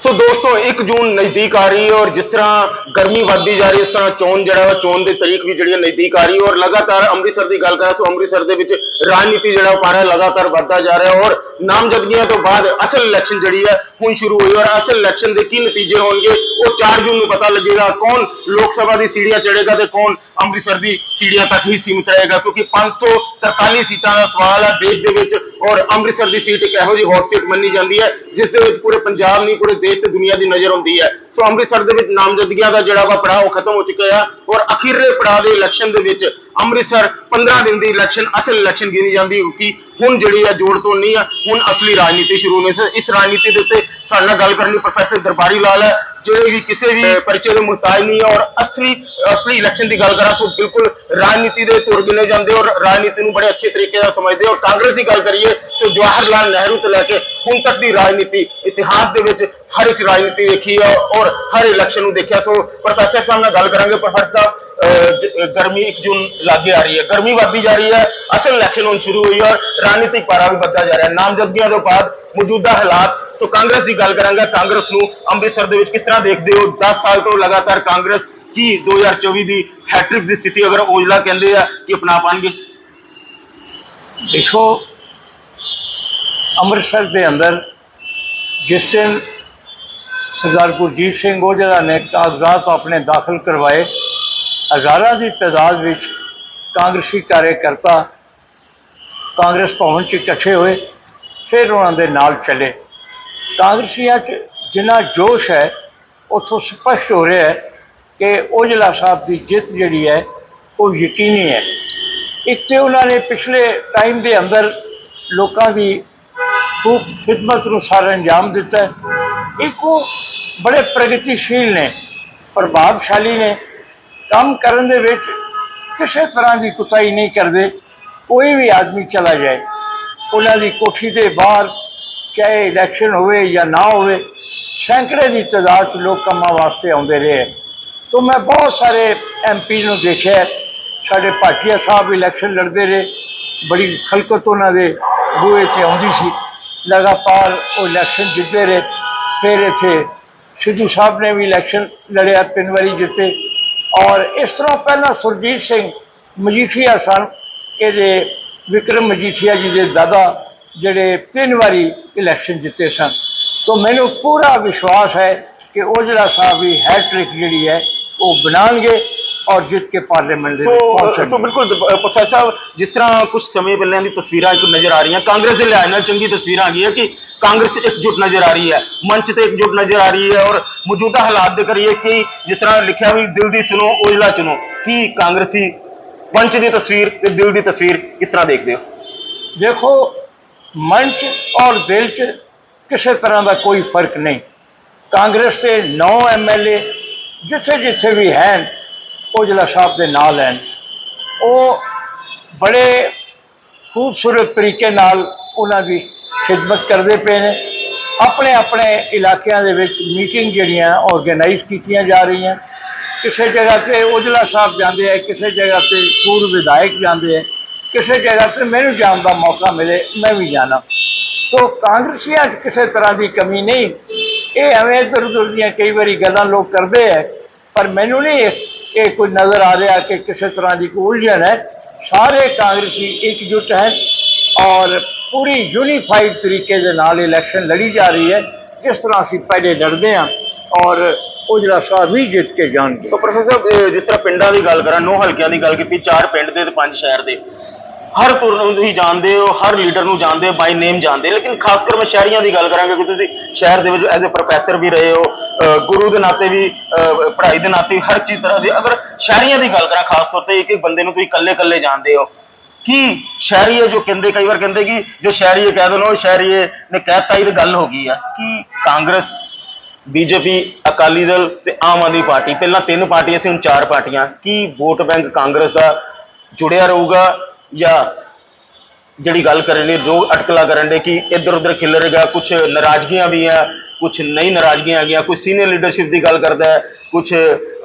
ਸੋ ਦੋਸਤੋ 1 ਜੂਨ ਨਜ਼ਦੀਕ ਆ ਰਹੀ ਹੈ ਔਰ ਜਿਸ ਤਰ੍ਹਾਂ ਗਰਮੀ ਵੱਧਦੀ ਜਾ ਰਹੀ ਹੈ, ਇਸ ਤਰ੍ਹਾਂ ਚੋਣ ਜਿਹੜਾ ਵਾ, ਚੋਣ ਦੀ ਤਰੀਕ ਵੀ ਜਿਹੜੀ ਹੈ ਨਜ਼ਦੀਕ ਆ ਰਹੀ ਹੈ ਔਰ ਲਗਾਤਾਰ ਅੰਮ੍ਰਿਤਸਰ ਦੀ ਗੱਲ ਕਰਾਂ ਸੋ ਅੰਮ੍ਰਿਤਸਰ ਦੇ ਵਿੱਚ ਰਾਜਨੀਤੀ ਜਿਹੜਾ ਉਹ ਪਾਰਾ ਲਗਾਤਾਰ ਵੱਧਦਾ ਜਾ ਰਿਹਾ ਔਰ ਨਾਮਜ਼ਦਗੀਆਂ ਤੋਂ ਬਾਅਦ ਅਸਲ ਇਲੈਕਸ਼ਨ ਜਿਹੜੀ ਹੈ ਹੁਣ ਸ਼ੁਰੂ ਹੋਈ ਔਰ ਅਸਲ ਇਲੈਕਸ਼ਨ ਦੇ ਕੀ ਨਤੀਜੇ ਹੋਣਗੇ, ਉਹ 4 ਜੂਨ ਨੂੰ ਪਤਾ ਲੱਗੇਗਾ ਕੌਣ ਲੋਕ ਸਭਾ ਦੀ ਸੀੜੀਆਂ ਚੜੇਗਾ ਤੇ ਕੌਣ ਅੰਮ੍ਰਿਤਸਰ ਦੀ ਸੀੜੀਆਂ ਤੱਕ ਹੀ ਸੀਮਿਤ ਰਹੇਗਾ, ਕਿਉਂਕਿ 543 ਸੀਟਾਂ ਦਾ ਸਵਾਲ ਹੈ ਦੇਸ਼ ਦੇ ਵਿੱਚ, ਔਰ ਅੰਮ੍ਰਿਤਸਰ ਦੀ ਸੀਟ ਇੱਕ ਇਹੋ ਜਿਹੀ ਹੌਟ ਸੀਟ ਮੰਨੀ ਜਾਂਦੀ ਹੈ, ਜਿਸ ਦੇ ਵਿੱਚ ਪੂਰੇ ਪੰਜਾਬ ਨਹੀਂ, ਪੂਰੇ ਦੇਸ਼ ਤੇ ਦੁਨੀਆ ਦੀ ਨਜ਼ਰ ਹੁੰਦੀ ਹੈ। ਸੋ ਅੰਮ੍ਰਿਤਸਰ ਦੇ ਵਿੱਚ ਨਾਮਜ਼ਦਗੀਆਂ ਦਾ ਜਿਹੜਾ ਵਾ ਪੜਾਅ ਉਹ ਖਤਮ ਹੋ ਚੁੱਕਿਆ ਹੈ ਔਰ ਅਖੀਰਲੇ ਪੜਾਅ ਦੇ ਇਲੈਕਸ਼ਨ ਦੇ ਵਿੱਚ ਅੰਮ੍ਰਿਤਸਰ 15 ਦਿਨ ਦੀ ਇਲੈਕਸ਼ਨ ਅਸਲ ਇਲੈਕਸ਼ਨ ਗਿਣੀ ਜਾਂਦੀ ਕਿ ਹੁਣ ਜਿਹੜੀ ਆ ਜੋੜ ਤੋਂ ਨਹੀਂ ਹੈ ਹੁਣ ਅਸਲੀ ਰਾਜਨੀਤੀ ਸ਼ੁਰੂ ਹੋਣੀ ਸੋ। ਇਸ ਰਾਜਨੀਤੀ ਦੇ ਉੱਤੇ ਸਾਡੇ ਨਾਲ ਗੱਲ ਕਰਨ ਲਈ ਪ੍ਰੋਫੈਸਰ ਦਰਬਾਰੀ ਲਾਲ ਹੈ ਜਿਹੜੇ ਵੀ ਕਿਸੇ ਵੀ ਪਰਚੇ ਦੇ ਮੁਹਤਾਜ ਨਹੀਂ ਹੈ ਔਰ ਅਸਲੀ ਅਸਲੀ ਇਲੈਕਸ਼ਨ ਦੀ ਗੱਲ ਕਰਾਂ ਸੋ ਬਿਲਕੁਲ ਰਾਜਨੀਤੀ ਦੇ ਤੁਰ ਗਿਣੇ ਜਾਂਦੇ ਔਰ ਰਾਜਨੀਤੀ ਨੂੰ ਬੜੇ ਅੱਛੇ ਤਰੀਕੇ ਨਾਲ ਸਮਝਦੇ ਔਰ ਕਾਂਗਰਸ ਦੀ ਗੱਲ ਕਰੀਏ ਤਾਂ ਜਵਾਹਰ ਲਾਲ ਨਹਿਰੂ ਤੋਂ ਲੈ ਕੇ ਹੁਣ ਤੱਕ ਦੀ ਰਾਜਨੀਤੀ, ਇਤਿਹਾਸ ਦੇ ਵਿੱਚ ਹਰ ਇੱਕ ਰਾਜਨੀਤੀ ਦੇਖੀ ਹੈ ਔਰ ਹਰ ਇਲੈਕਸ਼ਨ ਨੂੰ ਦੇਖਿਆ। ਸੋ ਪ੍ਰੋਫੈਸਰ ਸਾਹਿਬ ਨਾਲ ਗੱਲ ਕਰਾਂਗੇ। ਪ੍ਰੋਫੈਸਰ ਸਾਹਿਬ ਗਰਮੀ 1 ਜੂਨ ਲਾਗੇ ਆ ਰਹੀ ਹੈ। ਗਰਮੀ ਵੱਧਦੀ ਜਾ ਰਹੀ ਹੈ। ਅਸਲ ਇਲੈਕਸ਼ਨ ਹੁਣ ਸ਼ੁਰੂ ਹੋਈ ਔਰ ਰਾਜਨੀਤਿਕ ਪਾਰਾ ਵੀ ਵੱਧਦਾ ਜਾ ਰਿਹਾ। ਨਾਮਜ਼ਦਗੀਆਂ ਤੋਂ ਬਾਅਦ ਮੌਜੂਦਾ ਹਾਲਾਤ। ਸੋ ਕਾਂਗਰਸ ਦੀ ਗੱਲ ਕਰਾਂਗਾ। ਕਾਂਗਰਸ ਨੂੰ ਅੰਮ੍ਰਿਤਸਰ ਦੇ ਵਿੱਚ ਕਿਸ ਤਰ੍ਹਾਂ ਦੇਖਦੇ ਹੋ? 10 ਸਾਲ ਤੋਂ ਲਗਾਤਾਰ ਕਾਂਗਰਸ ਕੀ 2024 ਦੀ ਹੈਟ੍ਰਿਕ ਦੀ ਸਥਿਤੀ ਅਗਰ ਔਜਲਾ ਕਹਿੰਦੇ ਆ, ਕਿ ਅਪਣਾ ਪਾਣਗੇ? ਦੇਖੋ ਅੰਮ੍ਰਿਤਸਰ ਦੇ ਅੰਦਰ ਜਿਸ ਦਿਨ ਸਰਦਾਰ ਗੁਰਜੀਤ ਸਿੰਘ ਔਜਲਾ ਨੇ ਕਾਗਜ਼ਾਤ ਆਪਣੇ ਦਾਖਲ ਕਰਵਾਏ, ਹਜ਼ਾਰਾਂ ਦੀ ਤਾਦਾਦ ਵਿੱਚ ਕਾਂਗਰਸੀ ਕਾਰਜਕਰਤਾ ਕਾਂਗਰਸ ਭਵਨ 'ਚ ਇਕੱਠੇ ਹੋਏ, ਫਿਰ ਉਹਨਾਂ ਦੇ ਨਾਲ ਚੱਲੇ। ਕਾਂਗਰਸੀਆਂ 'ਚ ਜਿੰਨਾ ਜੋਸ਼ ਹੈ, ਉੱਥੋਂ ਸਪਸ਼ਟ ਹੋ ਰਿਹਾ ਹੈ ਕਿ ਔਜਲਾ ਸਾਹਿਬ ਦੀ ਜਿੱਤ ਜਿਹੜੀ ਹੈ, ਉਹ ਯਕੀਨੀ ਹੈ। ਇੱਥੇ ਉਹਨਾਂ ਨੇ ਪਿਛਲੇ ਟਾਈਮ ਦੇ ਅੰਦਰ ਲੋਕਾਂ ਦੀ ਖੂਬ ਖਿਦਮਤ ਨੂੰ ਸਾਰਾ ਅੰਜਾਮ ਦਿੱਤਾ ਹੈ ਇੱਕ ਉਹ ਬੜੇ ਪ੍ਰਗਤੀਸ਼ੀਲ ਨੇ ਪ੍ਰਭਾਵਸ਼ਾਲੀ ਨੇ ਕੰਮ ਕਰਨ ਦੇ ਵਿੱਚ ਕਿਸੇ ਤਰ੍ਹਾਂ ਦੀ ਕੁਤਾਈ ਨਹੀਂ ਕਰਦੇ ਕੋਈ ਵੀ ਆਦਮੀ ਚਲਾ ਜਾਏ ਉਹਨਾਂ ਦੀ ਕੋਠੀ ਦੇ ਬਾਹਰ ਚਾਹੇ ਇਲੈਕਸ਼ਨ ਹੋਵੇ ਜਾਂ ਨਾ ਹੋਵੇ ਸੈਂਕੜੇ ਦੀ ਤਾਦਾਦ 'ਚ ਲੋਕ ਕੰਮਾਂ ਵਾਸਤੇ ਆਉਂਦੇ ਰਹੇ ਤੋਂ ਮੈਂ ਬਹੁਤ ਸਾਰੇ ਐਮਪੀ ਨੂੰ ਦੇਖਿਆ ਸਾਡੇ ਭਾਟੀਆ ਸਾਹਿਬ ਇਲੈਕਸ਼ਨ ਲੜਦੇ ਰਹੇ ਬੜੀ ਖਲਕਤ ਉਹਨਾਂ ਦੇ ਬੂਹੇ 'ਚ ਆਉਂਦੀ ਸੀ ਲਗਾਤਾਰ ਉਹ ਇਲੈਕਸ਼ਨ ਜਿੱਤੇ ਰਹੇ, ਫਿਰ ਇੱਥੇ ਸਿੱਧੂ ਸਾਹਿਬ ਨੇ ਵੀ ਇਲੈਕਸ਼ਨ ਲੜਿਆ, ਤਿੰਨ ਵਾਰੀ ਜਿੱਤੇ। ਔਰ ਇਸ ਤਰ੍ਹਾਂ ਪਹਿਲਾਂ ਸੁਰਜੀਤ ਸਿੰਘ ਮਜੀਠੀਆ ਸਨ, ਇਹਦੇ ਵਿਕਰਮ ਮਜੀਠੀਆ ਜੀ ਦੇ ਦਾਦਾ, ਜਿਹੜੇ ਤਿੰਨ ਵਾਰੀ ਇਲੈਕਸ਼ਨ ਜਿੱਤੇ ਸਨ। ਤੋਂ ਮੈਨੂੰ ਪੂਰਾ ਵਿਸ਼ਵਾਸ ਹੈ ਕਿ ਔਜਲਾ ਸਾਹਿਬ ਵੀ ਹੈਟ੍ਰਿਕ ਜਿਹੜੀ ਹੈ, ਉਹ ਬਣਾਉਣਗੇ। ਔਰ ਜਿੱਤ ਕੇ ਪਾਰਲੀਮੈਂਟ ਦੇ ਵਿੱਚ ਸੋ ਪਹੁੰਚਣਗੇ ਸੋ ਬਿਲਕੁਲ ਅ, ਪ੍ਰੋਫੈਸਰ ਸਾਹਿਬ ਜਿਸ ਤਰ੍ਹਾਂ ਕੁਝ ਸਮੇਂ ਪਹਿਲਾਂ ਦੀ ਤਸਵੀਰਾਂ ਇੱਕ ਨਜ਼ਰ ਆ ਰਹੀਆਂ ਕਾਂਗਰਸ ਦੇ ਲਿਹਾਜ਼ ਨਾਲ ਚੰਗੀ ਤਸਵੀਰਾਂ ਆ ਗਈਆਂ ਕਿ ਕਾਂਗਰਸ ਇਕਜੁੱਟ ਨਜ਼ਰ ਆ ਰਹੀ ਹੈ ਮੰਚ ਤੇ ਇਕਜੁੱਟ ਨਜ਼ਰ ਆ ਰਹੀ ਹੈ ਔਰ ਮੌਜੂਦਾ ਹਾਲਾਤ ਦੇ ਕਰੀਏ ਕਿ ਜਿਸ ਤਰ੍ਹਾਂ ਲਿਖਿਆ ਵੀ ਦਿਲ ਦੀ ਸੁਣੋ ਔਜਲਾ ਚੁਣੋ ਕੀ ਕਾਂਗਰਸੀ ਮੰਚ ਦੀ ਤਸਵੀਰ ਤੇ ਦਿਲ ਦੀ ਤਸਵੀਰ ਕਿਸ ਤਰ੍ਹਾਂ ਦੇਖਦੇ ਹੋ? ਦੇਖੋ ਮਨ 'ਚ ਔਰ ਦਿਲ 'ਚ ਕਿਸੇ ਤਰ੍ਹਾਂ ਦਾ ਕੋਈ ਫ਼ਰਕ ਨਹੀਂ। ਕਾਂਗਰਸ ਦੇ 9 ਐਮਐਲਏ ਜਿੱਥੇ ਜਿੱਥੇ ਵੀ ਹਨ ਔਜਲਾ ਸਾਹਿਬ ਦੇ ਨਾਲ ਹਨ ਉਹ ਬੜੇ ਖੂਬਸੂਰਤ ਤਰੀਕੇ ਨਾਲ ਉਹਨਾਂ ਦੀ ਖਿਦਮਤ ਕਰਦੇ ਪਏ ਨੇ। ਆਪਣੇ ਆਪਣੇ ਇਲਾਕਿਆਂ ਦੇ ਵਿੱਚ ਮੀਟਿੰਗ ਜਿਹੜੀਆਂ ਆਰਗੇਨਾਈਜ਼ ਕੀਤੀਆਂ ਜਾ ਰਹੀਆਂ। ਕਿਸੇ ਜਗ੍ਹਾ ਤੇ ਔਜਲਾ ਸਾਹਿਬ ਜਾਂਦੇ ਆ, ਕਿਸੇ ਜਗ੍ਹਾ ਤੇ ਪੂਰਵ ਵਿਧਾਇਕ ਜਾਂਦੇ ਆ, ਕਿਸੇ ਜਗ੍ਹਾ ਤੇ ਮੈਨੂੰ ਜਾਣ ਦਾ ਮੌਕਾ ਮਿਲੇ, ਮੈਂ ਵੀ ਜਾਣਾ। ਤੋ ਕਾਂਗਰਸੀਆਂ 'ਚ ਕਿਸੇ ਤਰ੍ਹਾਂ ਦੀ ਕਮੀ ਨਹੀਂ। ਇਹ ਐਵੇਂ ਇੱਧਰ ਉੱਧਰ ਦੀਆਂ ਕਈ ਵਾਰੀ ਗੱਲਾਂ ਲੋਕ ਕਰਦੇ ਆ, ਪਰ ਮੈਨੂੰ ਨਹੀਂ ਇਹ- ਕੋਈ ਨਜ਼ਰ ਆ ਰਿਹਾ ਕਿ ਕਿਸੇ ਤਰ੍ਹਾਂ ਦੀ ਕੋਈ ਉਲਝਣ ਹੈ। ਸਾਰੇ ਕਾਂਗਰਸੀ ਇਕਜੁੱਟ ਹੈ ਔਰ ਪੂਰੀ ਯੂਨੀਫਾਈਡ ਤਰੀਕੇ ਦੇ ਨਾਲ ਇਲੈਕਸ਼ਨ ਲੜੀ ਜਾ ਰਹੀ ਹੈ। ਜਿਸ ਤਰ੍ਹਾਂ ਅਸੀਂ ਪਹਿਲੇ ਲੜਦੇ ਹਾਂ ਔਰ ਉਜਲਾ ਸਾਹਿਬ ਵੀ ਜਿੱਤ ਕੇ ਜਾਣਗੇ। ਸੋ ਪ੍ਰੋਫੈਸਰ ਜਿਸ ਤਰ੍ਹਾਂ ਪਿੰਡਾਂ ਦੀ ਗੱਲ ਕਰਾਂ, ਨੌ ਹਲਕਿਆਂ ਦੀ ਗੱਲ ਕੀਤੀ, ਚਾਰ ਪਿੰਡ ਦੇ ਤੇ ਪੰਜ ਸ਼ਹਿਰ ਦੇ। ਹਰ ਤੁਰ ਨੂੰ ਤੁਸੀਂ ਜਾਣਦੇ ਹੋ, ਹਰ ਲੀਡਰ ਨੂੰ ਜਾਣਦੇ ਹੋ ਬਾਈ ਨੇਮ ਜਾਣਦੇ ਲੇਕਿਨ ਖਾਸ ਕਰ ਮੈਂ ਸ਼ਹਿਰੀਆਂ ਦੀ ਗੱਲ ਕਰਾਂਗਾ ਕਿ ਤੁਸੀਂ ਸ਼ਹਿਰ ਦੇ ਵਿੱਚ ਐਜ਼ ਅ ਪ੍ਰੋਫੈਸਰ ਵੀ ਰਹੇ ਹੋ ਗੁਰੂ ਦੇ ਨਾਤੇ ਵੀ, ਅਹ, ਪੜ੍ਹਾਈ ਦੇ ਨਾਤੇ ਵੀ ਹਰ ਚੀਜ਼ ਤਰ੍ਹਾਂ ਦੀ। ਅਗਰ ਸ਼ਹਿਰੀਆਂ ਦੀ ਗੱਲ ਕਰਾਂ, ਖਾਸ ਤੌਰ ਤੇ ਇੱਕ ਇੱਕ ਬੰਦੇ ਨੂੰ ਤੁਸੀਂ ਇਕੱਲੇ ਇਕੱਲੇ ਜਾਣਦੇ ਹੋ। ਕੀ ਸ਼ਹਿਰੀ ਜੋ ਕਹਿੰਦੇ, ਕਈ ਵਾਰ ਕਹਿੰਦੇ ਕਿ ਜੋ ਸ਼ਹਿਰੀ ਕਹਿ ਦੋ ਨਾ ਸ਼ਹਿਰੀ ਨੇ ਕਹਿਤਾ ਹੀ ਤੇ ਗੱਲ ਹੋ ਗਈ ਆ। ਕਿ ਕਾਂਗਰਸ, ਬੀਜੇਪੀ, ਅਕਾਲੀ ਦਲ ਤੇ ਆਮ ਆਦਮੀ ਪਾਰਟੀ, ਪਹਿਲਾਂ ਤਿੰਨ ਪਾਰਟੀਆਂ ਸੀ, ਹੁਣ ਚਾਰ ਪਾਰਟੀਆਂ। ਕੀ ਵੋਟ ਬੈਂਕ ਕਾਂਗਰਸ ਦਾ ਜੁੜਿਆ ਰਹੂਗਾ ਜਾਂ ਜਿਹੜੀ ਗੱਲ ਕਰਨ ਲਈ ਲੋਕ ਅਟਕਲਾ ਕਰਨ ਦੇ, ਕਿ ਇੱਧਰ ਉੱਧਰ ਖਿਲਰੇਗਾ ਕੁਝ ਨਾਰਾਜ਼ਗੀਆਂ ਵੀ ਆ ਕੁਝ ਨਈ ਨਾਰਾਜ਼ਗੀਆਂ ਆ ਗਈਆਂ ਕੋਈ ਸੀਨੀਅਰ ਲੀਡਰਸ਼ਿਪ ਦੀ ਗੱਲ ਕਰਦਾ ਹੈ ਕੁਝ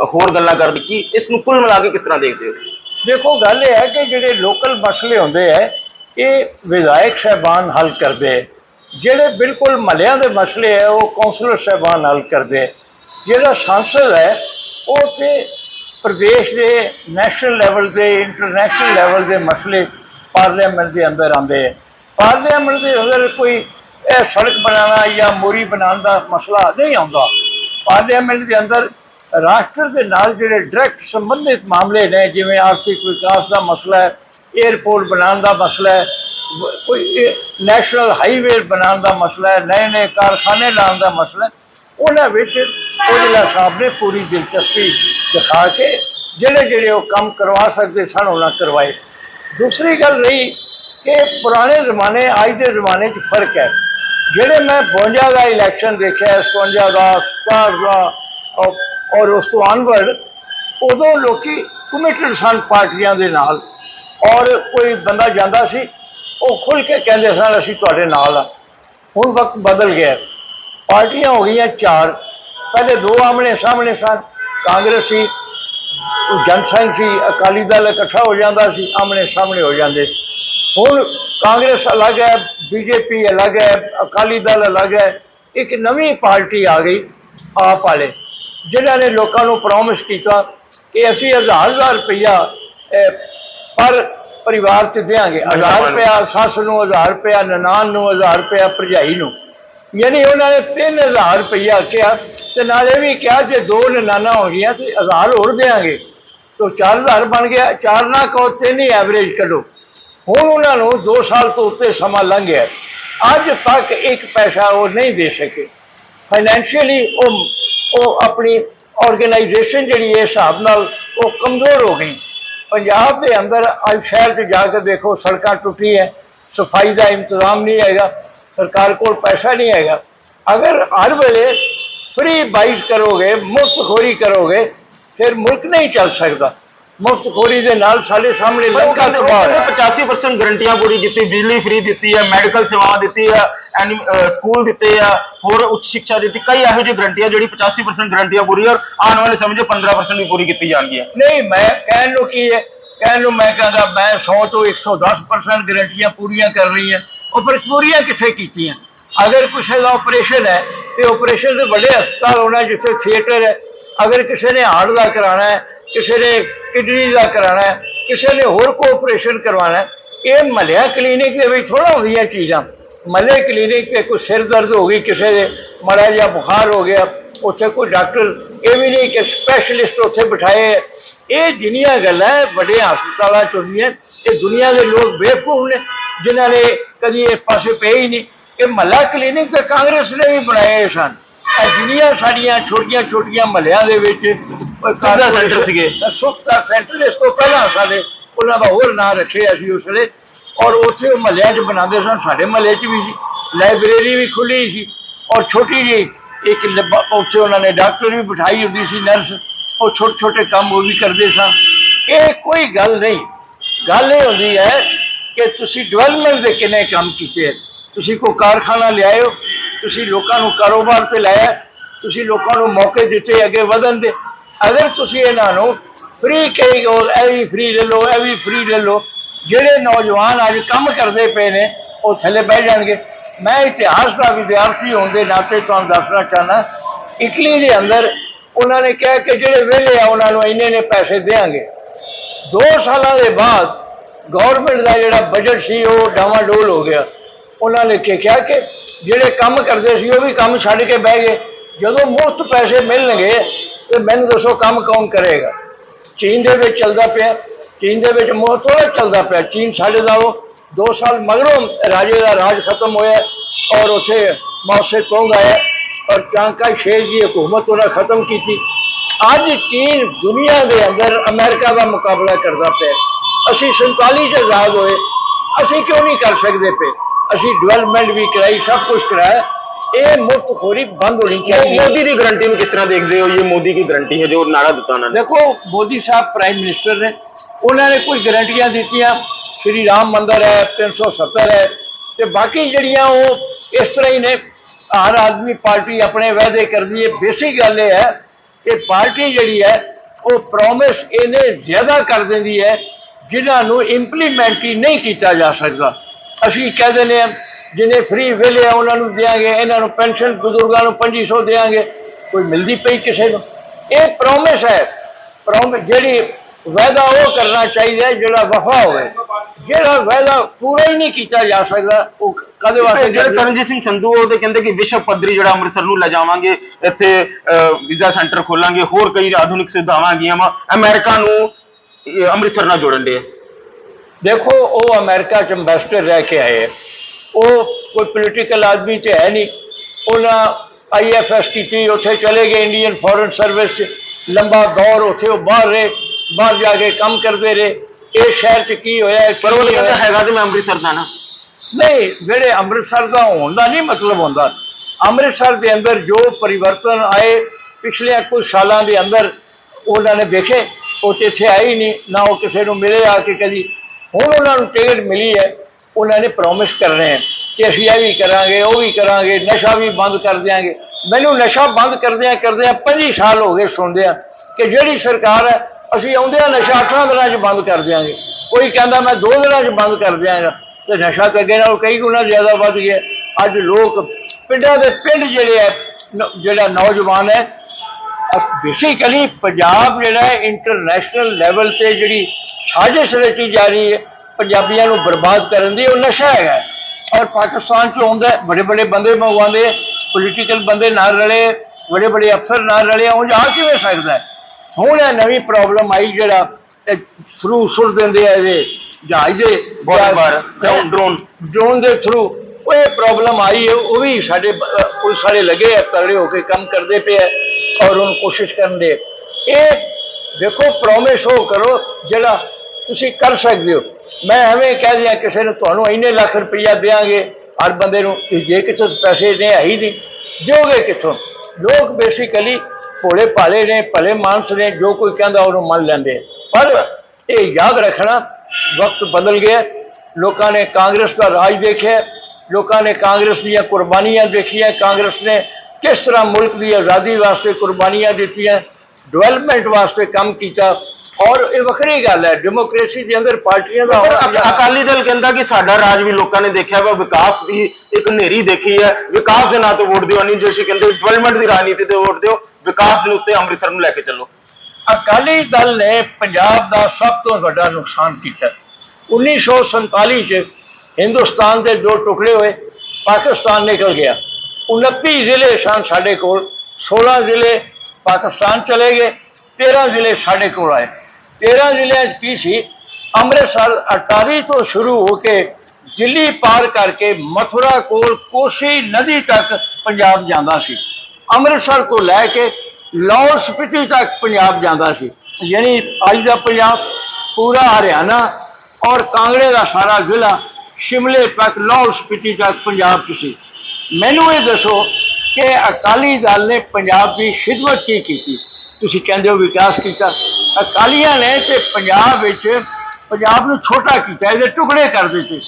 ਹੋਰ ਗੱਲਾਂ ਕਰਦਾ ਕੀ ਇਸ ਨੂੰ ਕੁੱਲ ਮਿਲਾ ਕੇ ਕਿਸ ਤਰ੍ਹਾਂ ਦੇਖਦੇ ਹੋ? ਦੇਖੋ, ਗੱਲ ਇਹ ਹੈ ਕਿ ਜਿਹੜੇ ਲੋਕਲ ਮਸਲੇ ਹੁੰਦੇ ਹੈ, ਇਹ ਵਿਧਾਇਕ ਸਹਿਬਾਨ ਹੱਲ ਕਰਦੇ ਹੈ। ਜਿਹੜੇ ਬਿਲਕੁਲ ਮਹੱਲਿਆਂ ਦੇ ਮਸਲੇ ਹੈ, ਉਹ ਕੌਂਸਲਰ ਸਾਹਿਬਾਨ ਹੱਲ ਕਰਦੇ ਹੈ। ਜਿਹੜਾ ਸੰਸਦ ਹੈ, ਉਹ ਤੇ ਪ੍ਰਦੇਸ਼ ਦੇ ਨੈਸ਼ਨਲ ਲੈਵਲ ਤੇ ਇੰਟਰਨੈਸ਼ਨਲ ਲੈਵਲ ਦੇ ਮਸਲੇ ਪਾਰਲੀਮੈਂਟ ਦੇ ਅੰਦਰ ਆਉਂਦੇ ਹੈ। ਪਾਰਲੀਮੈਂਟ ਦੇ ਅੰਦਰ ਕੋਈ ਇਹ ਸੜਕ ਬਣਾਉਣਾ ਜਾਂ ਮੋਰੀ ਬਣਾਉਣ ਦਾ ਮਸਲਾ ਨਹੀਂ ਆਉਂਦਾ। ਪਾਰਲੀਮੈਂਟ ਦੇ ਅੰਦਰ ਰਾਸ਼ਟਰ ਦੇ ਨਾਲ ਜਿਹੜੇ ਡਾਇਰੈਕਟ ਸੰਬੰਧਿਤ ਮਾਮਲੇ ਨੇ, ਜਿਵੇਂ ਆਰਥਿਕ ਵਿਕਾਸ ਦਾ ਮਸਲਾ ਹੈ 에ਅਰਪੋਰਟ ਬਣਾਉਣ ਦਾ ਮਸਲਾ ਹੈ, ਕੋਈ ਨੈਸ਼ਨਲ ਹਾਈਵੇ ਬਣਾਉਣ ਦਾ ਮਸਲਾ ਹੈ ਨਵੇਂ ਨਵੇਂ ਕਾਰਖਾਨੇ ਲਾਉਣ ਦਾ ਮਸਲਾ ਉਹਨਾਂ ਵਿੱਚ ਔਜਲਾ ਸਾਹਿਬ ਨੇ ਪੂਰੀ ਦਿਲਚਸਪੀ ਦਿਖਾ ਕੇ ਜਿਹੜੇ ਜਿਹੜੇ ਉਹ ਕੰਮ ਕਰਵਾ ਸਕਦੇ ਸਨ, ਉਹਨਾਂ ਕਰਵਾਏ। ਦੂਸਰੀ ਗੱਲ ਰਹੀ ਕਿ ਪੁਰਾਣੇ ਜ਼ਮਾਨੇ, ਅੱਜ ਦੇ ਜ਼ਮਾਨੇ 'ਚ ਫ਼ਰਕ ਹੈ। ਜਿਹੜੇ ਮੈਂ 52 ਦਾ ਇਲੈਕਸ਼ਨ ਦੇਖਿਆ 57 ਦਾ 67 ਦਾ ਔਰ- ਉਸ ਤੋਂ ਅਨਵਰਡ ਉਦੋਂ ਲੋਕੀ ਕਮਿਟਡ ਸਨ ਪਾਰਟੀਆਂ ਦੇ ਨਾਲ। ਔਰ ਕੋਈ ਬੰਦਾ ਜਾਂਦਾ ਸੀ, ਉਹ ਖੁੱਲ ਕੇ ਕਹਿੰਦੇ ਸਨ, ਅਸੀਂ ਤੁਹਾਡੇ ਨਾਲ ਆ। ਹੁਣ ਵਕਤ ਬਦਲ ਗਿਆ। ਪਾਰਟੀਆਂ ਹੋ ਗਈਆਂ ਚਾਰ। ਪਹਿਲੇ ਦੋ ਆਮਣੇ ਸਾਹਮਣੇ ਸਨ। ਕਾਂਗਰਸ ਸੀ ਜਨਸੰਘ ਸੀ, ਅਕਾਲੀ ਦਲ ਇਕੱਠਾ ਹੋ ਜਾਂਦਾ ਸੀ, ਆਮਣੇ ਸਾਹਮਣੇ ਹੋ ਜਾਂਦੇ ਹੁਣ ਕਾਂਗਰਸ ਅਲੱਗ ਹੈ ਬੀਜੇਪੀ ਅਲੱਗ ਹੈ ਅਕਾਲੀ ਦਲ ਅਲੱਗ ਹੈ ਇੱਕ ਨਵੀਂ ਪਾਰਟੀ ਆ ਗਈ ਆਪ ਵਾਲੇ ਜਿਨ੍ਹਾਂ ਨੇ ਲੋਕਾਂ ਨੂੰ ਪ੍ਰੋਮਿਸ ਕੀਤਾ ਕਿ ਅਸੀਂ ਹਜ਼ਾਰ ਹਜ਼ਾਰ ਰੁਪਈਆ ਅਹ, ਪਰ ਪਰਿਵਾਰ ਤੇ ਦੇਾਂਗੇ ਹਜ਼ਾਰ ਰੁਪਇਆ ਸੱਸ ਨੂੰ ਹਜ਼ਾਰ ਰੁਪਇਆ ਨਨਾਣ ਨੂੰ ਹਜ਼ਾਰ ਰੁਪਇਆ ਭਰਜਾਈ ਨੂੰ। ਯਾਨੀ ਉਹਨਾਂ ਨੇ 3000 ਰੁਪਈਆ ਕਿਹਾ ਤੇ ਨਾਲ ਇਹ ਵੀ ਕਿਹਾ ਜੇ ਦੋ ਨਨਾਣਾ ਹੋ ਗਈਆਂ ਤੇ ਹਜ਼ਾਰ ਹੋਰ ਦੇਾਂਗੇ ਤੋ 4000 ਬਣ ਗਿਆ ਚਾਰ ਨਾ ਕਹੋ ਤਿੰਨ ਹੀ ਐਵਰੇਜ ਕੱਢੋ। ਹੁਣ ਉਹਨਾਂ ਨੂੰ 2 ਸਾਲ ਤੋਂ ਉੱਤੇ ਸਮਾਂ ਲੰਘ ਗਿਆ। ਅੱਜ ਤੱਕ ਇੱਕ ਪੈਸਾ ਉਹ ਨਹੀਂ ਦੇ ਸਕੇ। ਫਾਈਨੈਂਸ਼ੀਅਲੀ ਉਹ ਉਹ ਆਪਣੀ ਆਰਗੇਨਾਈਜੇਸ਼ਨ ਜਿਹੜੀ ਹੈ, ਹਿਸਾਬ ਨਾਲ ਉਹ ਕਮਜ਼ੋਰ ਹੋ ਗਈ। ਪੰਜਾਬ ਦੇ ਅੰਦਰ ਅੱਜ ਸ਼ਹਿਰ 'ਚ ਜਾ ਕੇ ਦੇਖੋ, ਸੜਕਾਂ ਟੁੱਟੀ ਹੈ। ਸਫ਼ਾਈ ਦਾ ਇੰਤਜ਼ਾਮ ਨਹੀਂ ਹੈਗਾ। ਸਰਕਾਰ ਕੋਲ ਪੈਸਾ ਨਹੀਂ ਹੈਗਾ। ਅਗਰ ਹਰ ਵੇਲੇ ਫ੍ਰੀ ਬਾਈਸ ਕਰੋਗੇ ਮੁਫਤਖੋਰੀ ਕਰੋਗੇ, ਫਿਰ ਮੁਲਕ ਨਹੀਂ ਚੱਲ ਸਕਦਾ। ਮੁਫਤਖੋਰੀ ਦੇ ਨਾਲ ਸਾਡੇ ਸਾਹਮਣੇ ਲੰਕਾ ਹੈ 85% ਗਰੰਟੀਆਂ ਪੂਰੀ ਕੀਤੀ ਬਿਜਲੀ ਫ੍ਰੀ ਦਿੱਤੀ ਹੈ ਮੈਡੀਕਲ ਸੇਵਾਵਾਂ ਦਿੱਤੀ ਹੈ ਸਕੂਲ ਦਿੱਤੇ ਆ ਹੋਰ ਉੱਚ ਸਿੱਖਿਆ ਦਿੱਤੀ ਕਈ ਇਹੋ ਜਿਹੀ ਗਰੰਟੀਆਂ ਜਿਹੜੀ 85% ਗਰੰਟੀਆਂ ਪੂਰੀ ਔਰ ਆਉਣ ਵਾਲੇ ਸਮੇਂ 'ਚ 15% ਵੀ ਪੂਰੀ ਕੀਤੀ ਜਾਣਗੀਆਂ। ਨਹੀਂ ਮੈਂ ਕਹਿਣ ਨੂੰ ਕੀ ਹੈ ਕਹਿਣ ਨੂੰ ਮੈਂ ਕਹਿੰਦਾ ਮੈਂ 100 ਤੋਂ 110% ਗਰੰਟੀਆਂ ਪੂਰੀਆਂ ਕਰ ਰਹੀ ਹਾਂ ਉਹ ਪਰ ਪੂਰੀਆਂ ਕਿੱਥੇ ਕੀਤੀਆਂ? ਅਗਰ ਕਿਸੇ ਦਾ ਆਪਰੇਸ਼ਨ ਹੈ ਤੇ ਆਪਰੇਸ਼ਨ ਦੇ ਵੱਡੇ ਹਸਪਤਾਲ ਹੋਣਾ ਜਿੱਥੇ ਥੀਏਟਰ ਹੈ ਅਗਰ ਕਿਸੇ ਨੇ ਹਾਰਟ ਦਾ ਕਰਾਉਣਾ ਹੈ ਕਿਸੇ ਨੇ ਕਿਡਨੀ ਦਾ ਕਰਾਉਣਾ ਹੈ, ਕਿਸੇ ਨੇ ਹੋਰ ਕੋ ਆਪਰੇਸ਼ਨ ਕਰਵਾਉਣਾ ਹੈ, ਇਹ ਮਹੱਲਿਆ ਕਲੀਨਿਕ ਦੇ ਵਿੱਚ ਥੋੜਾ ਹੁੰਦੀਆਂ ਚੀਜ਼ਾਂ। ਮਹੱਲੇ ਕਲੀਨਿਕ ਤੇ ਕੋਈ ਸਿਰ ਦਰਦ ਹੋ ਗਈ, ਕਿਸੇ ਦੇ ਮਾੜਾ ਜਿਹਾ ਬੁਖਾਰ ਹੋ ਗਿਆ, ਉੱਥੇ ਕੋਈ ਡਾਕਟਰ ਇਹ ਵੀ ਨਹੀਂ ਕਿ ਸਪੈਸ਼ਲਿਸਟ ਉੱਥੇ ਬਿਠਾਏ ਇਹ ਜਿੰਨੀਆਂ ਗੱਲਾਂ ਵੱਡੇ ਹਸਪਤਾਲਾਂ ਚ ਹੁੰਦੀਆਂ ਇਹ ਦੁਨੀਆ ਦੇ ਲੋਕ ਬੇਵਕੂਫ ਨੇ, ਜਿਨ੍ਹਾਂ ਨੇ ਕਦੀ ਇਸ ਪਾਸੇ ਪਏ ਹੀ ਨਹੀਂ। ਇਹ ਮਹੱਲਾ ਕਲੀਨਿਕ ਤਾਂ ਕਾਂਗਰਸ ਨੇ ਵੀ ਬਣਾਏ ਸਨ। ਜਿੰਨੀਆਂ ਸਾਡੀਆਂ ਛੋਟੀਆਂ ਛੋਟੀਆਂ ਮਹੱਲਿਆਂ ਦੇ ਵਿੱਚ ਸੁਵਿਧਾ center ਸੀਗੇ। ਸੁਖਤਾ ਸੈਂਟਰ ਇਸ ਤੋਂ ਪਹਿਲਾਂ ਸਾਡੇ ਉਹਨਾਂ ਦਾ ਹੋਰ ਨਾਂ ਰੱਖਿਆ ਸੀ ਉਸ ਵੇਲੇ। ਔਰ ਉੱਥੇ ਉਹ ਮਹੱਲਿਆਂ 'ਚ ਬਣਾਉਂਦੇ ਸਨ ਸਾਡੇ ਮਹੱਲੇ 'ਚ ਵੀ ਸੀ। ਲਾਇਬ੍ਰੇਰੀ ਵੀ ਖੁੱਲੀ ਸੀ। ਔਰ ਛੋਟੀ ਜਿਹੀ ਇੱਕ ਉੱਥੇ ਉਹਨਾਂ ਨੇ ਡਾਕਟਰ ਵੀ ਬਿਠਾਈ ਹੁੰਦੀ ਸੀ ਨਰਸ। ਉਹ ਛੋਟੇ ਛੋਟੇ ਕੰਮ ਉਹ ਵੀ ਕਰਦੇ ਸਨ। ਇਹ ਕੋਈ ਗੱਲ ਨਹੀਂ। ਗੱਲ ਇਹ ਹੁੰਦੀ ਹੈ ਕਿ ਤੁਸੀਂ ਡਿਵੈਲਪਮੈਂਟ ਦੇ ਕਿੰਨੇ ਕੰਮ ਕੀਤੇ ਹੈ। ਤੁਸੀਂ ਕੋਈ ਕਾਰਖਾਨਾ ਲਿਆਇਓ, ਤੁਸੀਂ ਲੋਕਾਂ ਨੂੰ ਕਾਰੋਬਾਰ ਤੇ ਲਾਇਆ, ਤੁਸੀਂ ਲੋਕਾਂ ਨੂੰ ਮੌਕੇ ਦਿੱਤੇ ਅੱਗੇ ਵਧਣ ਦੇ। ਅਗਰ ਤੁਸੀਂ ਇਹਨਾਂ ਨੂੰ ਫ੍ਰੀ ਕਹੀ ਹੋ ਇਹ ਵੀ ਫ੍ਰੀ ਲੈ ਲਓ, ਇਹ ਵੀ ਫ੍ਰੀ ਲੈ ਲਓ, ਜਿਹੜੇ ਨੌਜਵਾਨ ਅੱਜ ਕੰਮ ਕਰਦੇ ਪਏ ਨੇ, ਉਹ ਥੱਲੇ ਬਹਿ ਜਾਣਗੇ। ਮੈਂ ਇਤਿਹਾਸ ਦਾ ਵਿਦਿਆਰਥੀ ਹੋਣ ਦੇ ਨਾਤੇ ਤੁਹਾਨੂੰ ਦੱਸਣਾ ਚਾਹਨਾ ਇਟਲੀ ਦੇ ਅੰਦਰ ਉਹਨਾਂ ਨੇ ਕਿਹਾ ਕਿ ਜਿਹੜੇ ਵਿਹਲੇ ਆ, ਉਹਨਾਂ ਨੂੰ ਇੰਨੇ ਨੇ ਪੈਸੇ ਦੇਾਂਗੇ ਦੋ ਸਾਲਾਂ ਦੇ ਬਾਅਦ ਗਵਰਨਮੈਂਟ ਦਾ ਜਿਹੜਾ ਬਜਟ ਸੀ, ਉਹ ਡਾਵਾਡੋਲ ਹੋ ਗਿਆ। ਉਹਨਾਂ ਨੇ ਕੀ ਕਿਹਾ ਕਿ ਜਿਹੜੇ ਕੰਮ ਕਰਦੇ ਸੀ ਉਹ ਵੀ ਕੰਮ ਛੱਡ ਕੇ ਬਹਿ ਗਏ ਜਦੋਂ ਮੁਫਤ ਪੈਸੇ ਮਿਲਣਗੇ ਤੇ ਮੈਨੂੰ ਦੱਸੋ ਕੰਮ ਕੌਣ ਕਰੇਗਾ ਚੀਨ ਦੇ ਵਿੱਚ ਚੱਲਦਾ ਪਿਆ ਚੀਨ ਦੇ ਵਿੱਚ ਮੁਫਤ ਥੋੜ੍ਹਾ ਚੱਲਦਾ ਪਿਆ ਚੀਨ ਸਾਡੇ ਦਾ ਉਹ 2 ਸਾਲ ਮਗਰੋਂ ਰਾਜੇ ਦਾ ਰਾਜ ਖਤਮ ਹੋਇਆ ਔਰ ਉੱਥੇ ਮੌਸੇ ਤੋਂਗ ਆਇਆ ਔਰ ਚਾਂਕਾ ਸ਼ੇਰ ਦੀ ਹਕੂਮਤ ਉਹਨਾਂ ਖਤਮ ਕੀਤੀ ਅੱਜ ਚੀਨ ਦੁਨੀਆ ਦੇ ਅੰਦਰ ਅਮਰੀਕਾ ਦਾ ਮੁਕਾਬਲਾ ਕਰਦਾ ਪਿਆ ਅਸੀਂ 47 ਚ ਆਜ਼ਾਦ ਹੋਏ ਅਸੀਂ ਕਿਉਂ ਨਹੀਂ ਕਰ ਸਕਦੇ ਪਏ ਅਸੀਂ ਡਿਵੈਲਪਮੈਂਟ ਵੀ ਕਰਾਈ ਸਭ ਕੁਝ ਕਰਾਇਆ। ਇਹ ਮੁਫਤਖੋਰੀ ਬੰਦ ਹੋਣੀ ਚਾਹੀਦੀ ਹੈ। ਮੋਦੀ ਦੀ ਗਰੰਟੀ ਨੂੰ ਕਿਸ ਤਰ੍ਹਾਂ ਦੇਖਦੇ ਹੋ? ਇਹ ਮੋਦੀ ਦੀ ਗਰੰਟੀ ਹੈ? ਜੋ ਨਾਰਾ ਦਿੱਤਾ ਉਹਨਾਂ ਨੇ। ਦੇਖੋ ਮੋਦੀ ਸਾਹਿਬ ਪ੍ਰਾਈਮ ਮਿਨਿਸਟਰ ਨੇ। ਉਹਨਾਂ ਨੇ ਕੁਝ ਗਰੰਟੀਆਂ ਦਿੱਤੀਆਂ। ਸ਼੍ਰੀ ਰਾਮ ਮੰਦਿਰ ਹੈ 370 ਹੈ। ਤੇ ਬਾਕੀ ਜਿਹੜੀਆਂ ਉਹ ਇਸ ਤਰ੍ਹਾਂ ਹੀ ਨੇ। ਹਰ ਆਦਮੀ ਪਾਰਟੀ ਆਪਣੇ ਵਾਅਦੇ ਕਰਦੀ ਹੈ। ਬੇਸਿਕ ਗੱਲ ਇਹ ਹੈ ਕਿ ਪਾਰਟੀ ਜਿਹੜੀ ਹੈ ਉਹ ਪ੍ਰੋਮਿਸ ਇਹਨੇ ਜ਼ਿਆਦਾ ਕਰ ਦਿੰਦੀ ਹੈ ਜਿਨ੍ਹਾਂ ਨੂੰ ਇੰਪਲੀਮੈਂਟ ਹੀ ਨਹੀਂ ਕੀਤਾ ਜਾ ਸਕਦਾ। ਅਸੀਂ ਕਹਿ ਦਿੰਦੇ ਹਾਂ ਜਿਹਨੇ ਫ੍ਰੀ ਵੇਲੇ ਆ ਉਹਨਾਂ ਨੂੰ ਦਿਆਂਗੇ ਇਹਨਾਂ ਨੂੰ ਪੈਨਸ਼ਨ ਬਜ਼ੁਰਗਾਂ ਨੂੰ 2500 ਦਿਆਂਗੇ। ਕੋਈ ਮਿਲਦੀ ਪਈ ਕਿਸੇ ਨੂੰ? ਇਹ ਪ੍ਰੋਮਿਸ ਹੈ। ਪ੍ਰੋਮਿਸ ਜਿਹੜੀ ਵਾਅਦਾ ਉਹ ਕਰਨਾ ਚਾਹੀਦਾ ਹੈ ਜਿਹੜਾ ਵਫਾ ਹੋਵੇ। ਜਿਹੜਾ ਵਾਅਦਾ ਪੂਰਾ ਹੀ ਨਹੀਂ ਕੀਤਾ ਜਾ ਸਕਦਾ ਉਹ ਕਦੇ ਵਾਸਤੇ ਜਿਹੜੇ ਤਰਨਜੀਤ ਸਿੰਘ ਸੰਧੂ ਉਹ ਤੇ ਕਹਿੰਦੇ ਕਿ ਵਿਸ਼ਵ ਪੱਧਰੀ ਜਿਹੜਾ ਅੰਮ੍ਰਿਤਸਰ ਨੂੰ ਲੈ ਜਾਵਾਂਗੇ ਇੱਥੇ ਵੀਜ਼ਾ ਸੈਂਟਰ ਖੋਲਾਂਗੇ ਹੋਰ ਕਈ ਆਧੁਨਿਕ ਸੁਵਿਧਾਵਾਂ ਹੈਗੀਆਂ ਵਾ ਅਮਰੀਕਾ ਨੂੰ ਅੰਮ੍ਰਿਤਸਰ ਨਾਲ ਜੋੜਨ ਦੇ ਦੇਖੋ ਉਹ ਅਮਰੀਕਾ ਚ ਐਮਬੈਸਡਰ ਰਹਿ ਕੇ ਆਏ। ਉਹ ਕੋਈ ਪੋਲੀਟੀਕਲ ਆਦਮੀ ਤੇ ਹੈ ਨਹੀਂ। ਉਹਨਾਂ ਆਈਐਫਐਸ ਕੀਤੀ ਉੱਥੇ ਚਲੇ ਗਏ ਇੰਡੀਅਨ ਫੋਰਨ ਸਰਵਿਸ ਚ। ਲੰਬਾ ਦੌਰ ਉੱਥੇ ਉਹ ਬਾਹਰ ਰਹੇ ਬਾਹਰ ਜਾ ਕੇ ਕੰਮ ਕਰਦੇ ਰਹੇ। ਇਹ ਸ਼ਹਿਰ ਚ ਕੀ ਹੋਇਆ ਪਰ ਉਹ ਕਹਿੰਦਾ। ਹੈਗਾ ਤੇ ਮੈਂ ਅੰਮ੍ਰਿਤਸਰ ਦਾ ਨਾ। ਨਹੀਂ ਜਿਹੜੇ ਅੰਮ੍ਰਿਤਸਰ ਦਾ ਹੋਣ ਦਾ ਨਹੀਂ ਮਤਲਬ ਹੁੰਦਾ। ਅੰਮ੍ਰਿਤਸਰ ਦੇ ਅੰਦਰ ਜੋ ਪਰਿਵਰਤਨ ਆਏ ਪਿਛਲੇ ਕੁਝ ਸਾਲਾਂ ਦੇ ਅੰਦਰ ਉਹਨਾਂ ਨੇ ਦੇਖੇ ਉਹ ਤੇ ਇੱਥੇ ਆਏ ਹੀ ਨਹੀਂ। ਨਾ ਉਹ ਕਿਸੇ ਨੂੰ ਮਿਲੇ ਆ ਕੇ ਕਦੀ ਹੁਣ ਉਹਨਾਂ ਨੂੰ ਟਿਕਟ ਮਿਲੀ ਹੈ, ਉਹਨਾਂ ਨੇ ਪ੍ਰੋਮਿਸ ਕਰ ਰਹੇ ਹੈ ਕਿ ਅਸੀਂ ਇਹ ਵੀ ਕਰਾਂਗੇ, ਉਹ ਵੀ ਕਰਾਂਗੇ, ਨਸ਼ਾ ਵੀ ਬੰਦ ਕਰ ਦਿਆਂਗੇ। ਮੈਨੂੰ ਨਸ਼ਾ ਬੰਦ ਕਰਦਿਆਂ ਕਰਦਿਆਂ 25 ਸਾਲ ਹੋ ਗਏ ਸੁਣਦੇ ਆ ਕਿ ਜਿਹੜੀ ਸਰਕਾਰ ਹੈ, ਅਸੀਂ ਆਉਂਦਿਆਂ ਨਸ਼ਾ 8 ਦਿਨਾਂ 'ਚ ਬੰਦ ਕਰ ਦਿਆਂਗੇ। ਕੋਈ ਕਹਿੰਦਾ ਮੈਂ 2 ਦਿਨਾਂ 'ਚ ਬੰਦ ਕਰ ਦਿਆਂਗਾ, ਤੇ ਨਸ਼ਾ ਤਾਂ ਅੱਗੇ ਨਾਲੋਂ ਕਈ ਗੁਣਾ ਜ਼ਿਆਦਾ ਵੱਧ ਗਿਆ। ਅੱਜ ਲੋਕ ਪਿੰਡਾਂ ਦੇ ਪਿੰਡ ਜਿਹੜੇ ਹੈ ਜਿਹੜਾ ਨੌਜਵਾਨ ਹੈ ਬੇਸਿਕਲੀ ਪੰਜਾਬ ਜਿਹੜਾ ਇੰਟਰਨੈਸ਼ਨਲ ਲੈਵਲ ਤੇ ਜਿਹੜੀ ਸਾਜ਼ਿਸ਼ ਰਚੀ ਜਾ ਰਹੀ ਹੈ? ਪੰਜਾਬੀਆਂ ਨੂੰ ਬਰਬਾਦ ਕਰਨ ਦੀ ਉਹ ਨਸ਼ਾ ਹੈਗਾ। ਔਰ ਪਾਕਿਸਤਾਨ ਚ ਆਉਂਦਾ ਬੜੇ ਬੜੇ ਬੰਦੇ ਮੰਗਵਾਉਂਦੇ ਪੋਲੀਟੀਕਲ ਬੰਦੇ ਨਾਲ ਰਲੇ ਬੜੇ ਬੜੇ ਅਫਸਰ ਨਾਲ ਰਲੇ ਉਹ ਜਾ ਕਿਵੇਂ ਸਕਦਾ ਹੁਣ ਇਹ ਨਵੀਂ ਪ੍ਰੋਬਲਮ ਆਈ ਜਿਹੜਾ ਥਰੂ ਸੁੱਟ ਦਿੰਦੇ ਆ ਇਹਦੇ ਜਹਾਜ਼ ਦੇ। ਡਰੋਨ ਡਰੋਨ ਦੇ ਥਰੂ ਉਹ ਇਹ ਪ੍ਰੋਬਲਮ ਆਈ ਹੈ ਉਹ ਵੀ ਸਾਡੇ ਪੁਲਿਸ ਵਾਲੇ ਲੱਗੇ ਆ ਤਗੜੇ ਹੋ ਕੇ ਕੰਮ ਕਰਦੇ ਪਏ ਔਰ ਉਹਨੂੰ ਕੋਸ਼ਿਸ਼ ਕਰਨ ਦੇ। ਇਹ ਦੇਖੋ ਪ੍ਰੋਮਿਸ ਉਹ ਕਰੋ ਜਿਹੜਾ ਤੁਸੀਂ ਕਰ ਸਕਦੇ ਹੋ। ਮੈਂ ਐਵੇਂ ਕਹਿ ਦਿਆਂ ਕਿਸੇ ਨੂੰ, ਤੁਹਾਨੂੰ ਇੰਨੇ ਲੱਖ ਰੁਪਈਆ ਦੇਾਂਗੇ ਹਰ ਬੰਦੇ ਨੂੰ ਤੁਸੀਂ ਜੇ ਕਿਥੋਂ ਪੈਸੇ ਨੇ ਹੈ ਹੀ ਨਹੀਂ, ਦਿਓਗੇ ਕਿੱਥੋਂ? ਲੋਕ ਬੇਸਿਕਲੀ ਭੋਲੇ ਭਾਲੇ ਨੇ, ਭਲੇ ਮਾਨਸ ਨੇ, ਜੋ ਕੋਈ ਕਹਿੰਦਾ ਉਹਨੂੰ ਮੰਨ ਲੈਂਦੇ ਪਰ ਇਹ ਯਾਦ ਰੱਖਣਾ, ਵਕਤ ਬਦਲ ਗਿਆ। ਲੋਕਾਂ ਨੇ ਕਾਂਗਰਸ ਦਾ ਰਾਜ ਦੇਖਿਆ। ਲੋਕਾਂ ਨੇ ਕਾਂਗਰਸ ਦੀਆਂ ਕੁਰਬਾਨੀਆਂ ਦੇਖੀਆਂ। ਕਾਂਗਰਸ ਨੇ ਕਿਸ ਤਰ੍ਹਾਂ ਮੁਲਕ ਦੀ ਆਜ਼ਾਦੀ ਵਾਸਤੇ ਕੁਰਬਾਨੀਆਂ ਦਿੱਤੀਆਂ। ਡਿਵੈਲਪਮੈਂਟ ਵਾਸਤੇ ਕੰਮ ਕੀਤਾ। ਔਰ ਇਹ ਵੱਖਰੀ ਗੱਲ ਹੈ ਡੈਮੋਕ੍ਰੇਸੀ ਦੇ ਅੰਦਰ ਪਾਰਟੀਆਂ ਦਾ ਅਕਾਲੀ ਦਲ ਕਹਿੰਦਾ ਕਿ ਸਾਡਾ ਰਾਜ ਵੀ ਲੋਕਾਂ ਨੇ ਦੇਖਿਆ ਵਾ ਵਿਕਾਸ ਦੀ ਇੱਕ ਹਨੇਰੀ ਦੇਖੀ ਹੈ। ਵਿਕਾਸ ਦੇ ਨਾਂ ਤੇ ਵੋਟ ਦਿਓ ਅਨਿਲ ਜੋਸ਼ੀ ਕਹਿੰਦੇ ਡਿਵੈਲਪਮੈਂਟ ਦੀ ਰਾਜਨੀਤੀ ਤੇ ਵੋਟ ਦਿਓ ਵਿਕਾਸ ਦੇ ਉੱਤੇ ਅੰਮ੍ਰਿਤਸਰ ਨੂੰ ਲੈ ਕੇ ਚੱਲੋ। ਅਕਾਲੀ ਦਲ ਨੇ ਪੰਜਾਬ ਦਾ ਸਭ ਤੋਂ ਵੱਡਾ ਨੁਕਸਾਨ ਕੀਤਾ। 1947 ਚ ਹਿੰਦੁਸਤਾਨ ਦੇ ਦੋ ਟੁਕੜੇ ਹੋਏ ਪਾਕਿਸਤਾਨ ਨਿਕਲ ਗਿਆ। 29 ਜ਼ਿਲ੍ਹੇ ਸਨ ਸਾਡੇ ਕੋਲ। 16 ਜ਼ਿਲ੍ਹੇ ਪਾਕਿਸਤਾਨ ਚਲੇ ਗਏ 13 ਜ਼ਿਲ੍ਹੇ ਸਾਡੇ ਕੋਲ ਆਏ। 13 ਜ਼ਿਲ੍ਹਿਆਂ 'ਚ ਕੀ ਸੀ, ਅੰਮ੍ਰਿਤਸਰ ਅਟਾਰੀ ਤੋਂ ਸ਼ੁਰੂ ਹੋ ਕੇ ਦਿੱਲੀ ਪਾਰ ਕਰਕੇ ਮਥੁਰਾ ਕੋਲ ਕੋਸ਼ੀ ਨਦੀ ਤੱਕ ਪੰਜਾਬ ਜਾਂਦਾ ਸੀ। ਅੰਮ੍ਰਿਤਸਰ ਤੋਂ ਲੈ ਕੇ ਲਾਹੌਰ ਸਪੀਤੀ ਤੱਕ ਪੰਜਾਬ ਜਾਂਦਾ ਸੀ। ਯਾਨੀ ਅੱਜ ਦਾ ਪੰਜਾਬ ਪੂਰਾ ਹਰਿਆਣਾ ਔਰ ਕਾਂਗੜੇ ਦਾ ਸਾਰਾ ਜ਼ਿਲ੍ਹਾ ਸ਼ਿਮਲੇ ਤੱਕ, ਲਾਹੌਰ ਸਪੀਤੀ ਤੱਕ ਪੰਜਾਬ 'ਚ ਸੀ। ਮੈਨੂੰ ਇਹ ਦੱਸੋ ਕਿ ਅਕਾਲੀ ਦਲ ਨੇ ਪੰਜਾਬ ਦੀ ਖਿਦਮਤ ਕੀ ਕੀਤੀ? ਤੁਸੀਂ ਕਹਿੰਦੇ ਹੋ ਵਿਕਾਸ ਕੀਤਾ। ਅਕਾਲੀਆਂ ਨੇ ਤੇ ਪੰਜਾਬ ਵਿੱਚ ਪੰਜਾਬ ਨੂੰ ਛੋਟਾ ਕੀਤਾ, ਇਹਦੇ ਟੁਕੜੇ ਕਰ ਦਿੱਤੇ।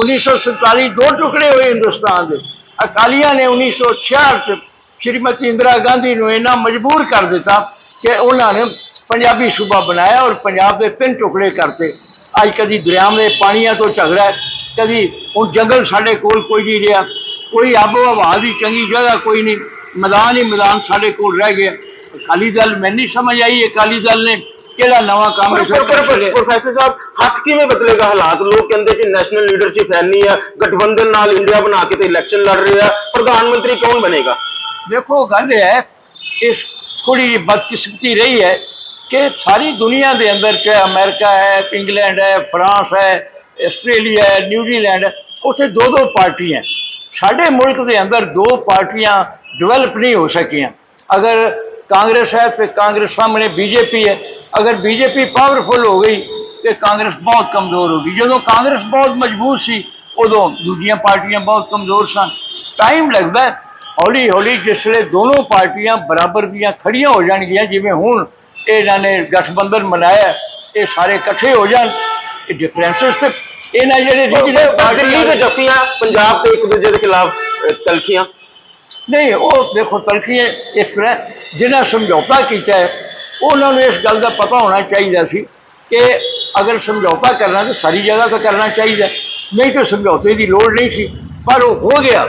1947 ਦੋ ਟੁਕੜੇ ਹੋਏ ਹਿੰਦੁਸਤਾਨ ਦੇ। ਅਕਾਲੀਆਂ ਨੇ 1966 ਚ ਸ਼੍ਰੀਮਤੀ ਇੰਦਰਾ ਗਾਂਧੀ ਨੂੰ ਇਹਨਾਂ ਮਜਬੂਰ ਕਰ ਦਿੱਤਾ ਕਿ ਉਹਨਾਂ ਨੇ ਪੰਜਾਬੀ ਸੂਬਾ ਬਣਾਇਆ ਔਰ ਪੰਜਾਬ ਦੇ ਤਿੰਨ ਟੁਕੜੇ ਕਰਤੇ। ਅੱਜ ਕਦੀ ਦਰਿਆਵਾਂ ਦੇ ਪਾਣੀਆਂ ਤੋਂ ਝਗੜਾ ਹੈ, ਕਦੀ ਹੁਣ ਜੰਗਲ ਸਾਡੇ ਕੋਲ ਕੋਈ ਨਹੀਂ ਰਿਹਾ ਕੋਈ ਆਬੋ ਹਵਾ ਦੀ ਚੰਗੀ ਜਗ੍ਹਾ ਕੋਈ ਨਹੀਂ ਮੈਦਾਨ ਹੀ ਮੈਦਾਨ ਸਾਡੇ ਕੋਲ ਰਹਿ ਗਿਆ। ਅਕਾਲੀ ਦਲ ਮੈਨੂੰ ਨਹੀਂ ਸਮਝ ਆਈ ਅਕਾਲੀ ਦਲ ਨੇ ਕਿਹੜਾ ਨਵਾਂ ਕੰਮ। ਪ੍ਰੋਫੈਸਰ ਸਾਹਿਬ ਹੱਥ ਕਿਵੇਂ ਬਦਲੇਗਾ ਹਾਲਾਤ? ਲੋਕ ਕਹਿੰਦੇ ਕਿ ਨੈਸ਼ਨਲ ਲੀਡਰਸ਼ਿਪ ਹੈ ਨਹੀਂ ਆ ਗਠਬੰਧਨ ਨਾਲ ਇੰਡੀਆ ਬਣਾ ਕੇ ਤੇ ਇਲੈਕਸ਼ਨ ਲੜ ਰਹੇ ਆ। ਪ੍ਰਧਾਨ ਮੰਤਰੀ ਕੌਣ ਬਣੇਗਾ? ਦੇਖੋ ਗੱਲ ਇਹ ਹੈ ਇਸ ਥੋੜੀ ਜਿਹੀ ਬਦਕਿਸਮਤੀ ਰਹੀ ਹੈ ਕਿ ਸਾਰੀ ਦੁਨੀਆ ਦੇ ਅੰਦਰ ਚਾਹੇ ਅਮਰੀਕਾ ਹੈ, ਇੰਗਲੈਂਡ ਹੈ, ਫਰਾਂਸ ਹੈ, ਆਸਟ੍ਰੇਲੀਆ ਹੈ, ਨਿਊਜ਼ੀਲੈਂਡ ਹੈ, ਉੱਥੇ ਦੋ ਦੋ ਪਾਰਟੀਆਂ ਸਾਡੇ ਮੁਲਕ ਦੇ ਅੰਦਰ ਦੋ ਪਾਰਟੀਆਂ ਡਿਵੈਲਪ ਨਹੀਂ ਹੋ ਸਕੀਆਂ। ਅਗਰ ਕਾਂਗਰਸ ਹੈ ਤੇ ਕਾਂਗਰਸ ਸਾਹਮਣੇ ਬੀਜੇਪੀ ਹੈ। ਅਗਰ ਬੀਜੇਪੀ ਪਾਵਰਫੁਲ ਹੋ ਗਈ ਤੇ ਕਾਂਗਰਸ ਬਹੁਤ ਕਮਜ਼ੋਰ ਹੋ ਗਈ। ਜਦੋਂ ਕਾਂਗਰਸ ਬਹੁਤ ਮਜ਼ਬੂਤ ਸੀ, ਉਦੋਂ ਦੂਜੀਆਂ ਪਾਰਟੀਆਂ ਬਹੁਤ ਕਮਜ਼ੋਰ ਸਨ। ਟਾਈਮ ਲੱਗਦਾ ਹੌਲੀ ਹੌਲੀ ਜਿਸ ਵੇਲੇ ਦੋਨੋਂ ਪਾਰਟੀਆਂ ਬਰਾਬਰ ਦੀਆਂ ਖੜੀਆਂ ਹੋ ਜਾਣਗੀਆਂ, ਜਿਵੇਂ ਹੁਣ ਇਹਨਾਂ ਨੇ ਗਠਬੰਧਨ ਬਣਾਇਆ ਇਹ ਸਾਰੇ ਇਕੱਠੇ ਹੋ ਜਾਣ ਇਹ ਡਿਫਰੈਂਸਸ ਤੇ ਇਹਨਾਂ ਜਿਹੜੇ ਰੀਜਨਲ ਦਿੱਲੀ ਪਾਰਟੀਆਂ ਦੇ ਜੱਫੀਆਂ ਪੰਜਾਬ ਤੇ ਇੱਕ ਦੂਜੇ ਦੇ ਖਿਲਾਫ ਤਲਖੀਆਂ? ਨਹੀਂ ਉਹ ਦੇਖੋ ਤਲਖੀਆਂ ਇਸ ਤਰ੍ਹਾਂ ਜਿਨ੍ਹਾਂ ਸਮਝੌਤਾ ਕੀਤਾ ਹੈ ਉਹਨਾਂ ਨੂੰ ਇਸ ਗੱਲ ਦਾ ਪਤਾ ਹੋਣਾ ਚਾਹੀਦਾ ਸੀ ਕਿ ਅਗਰ ਸਮਝੌਤਾ ਕਰਨਾ ਤਾਂ ਸਾਰੀ ਜਗ੍ਹਾ ਤਾਂ ਕਰਨਾ ਚਾਹੀਦਾ ਨਹੀਂ ਤਾਂ ਸਮਝੌਤੇ ਦੀ ਲੋੜ ਨਹੀਂ ਸੀ ਪਰ ਉਹ ਹੋ ਗਿਆ।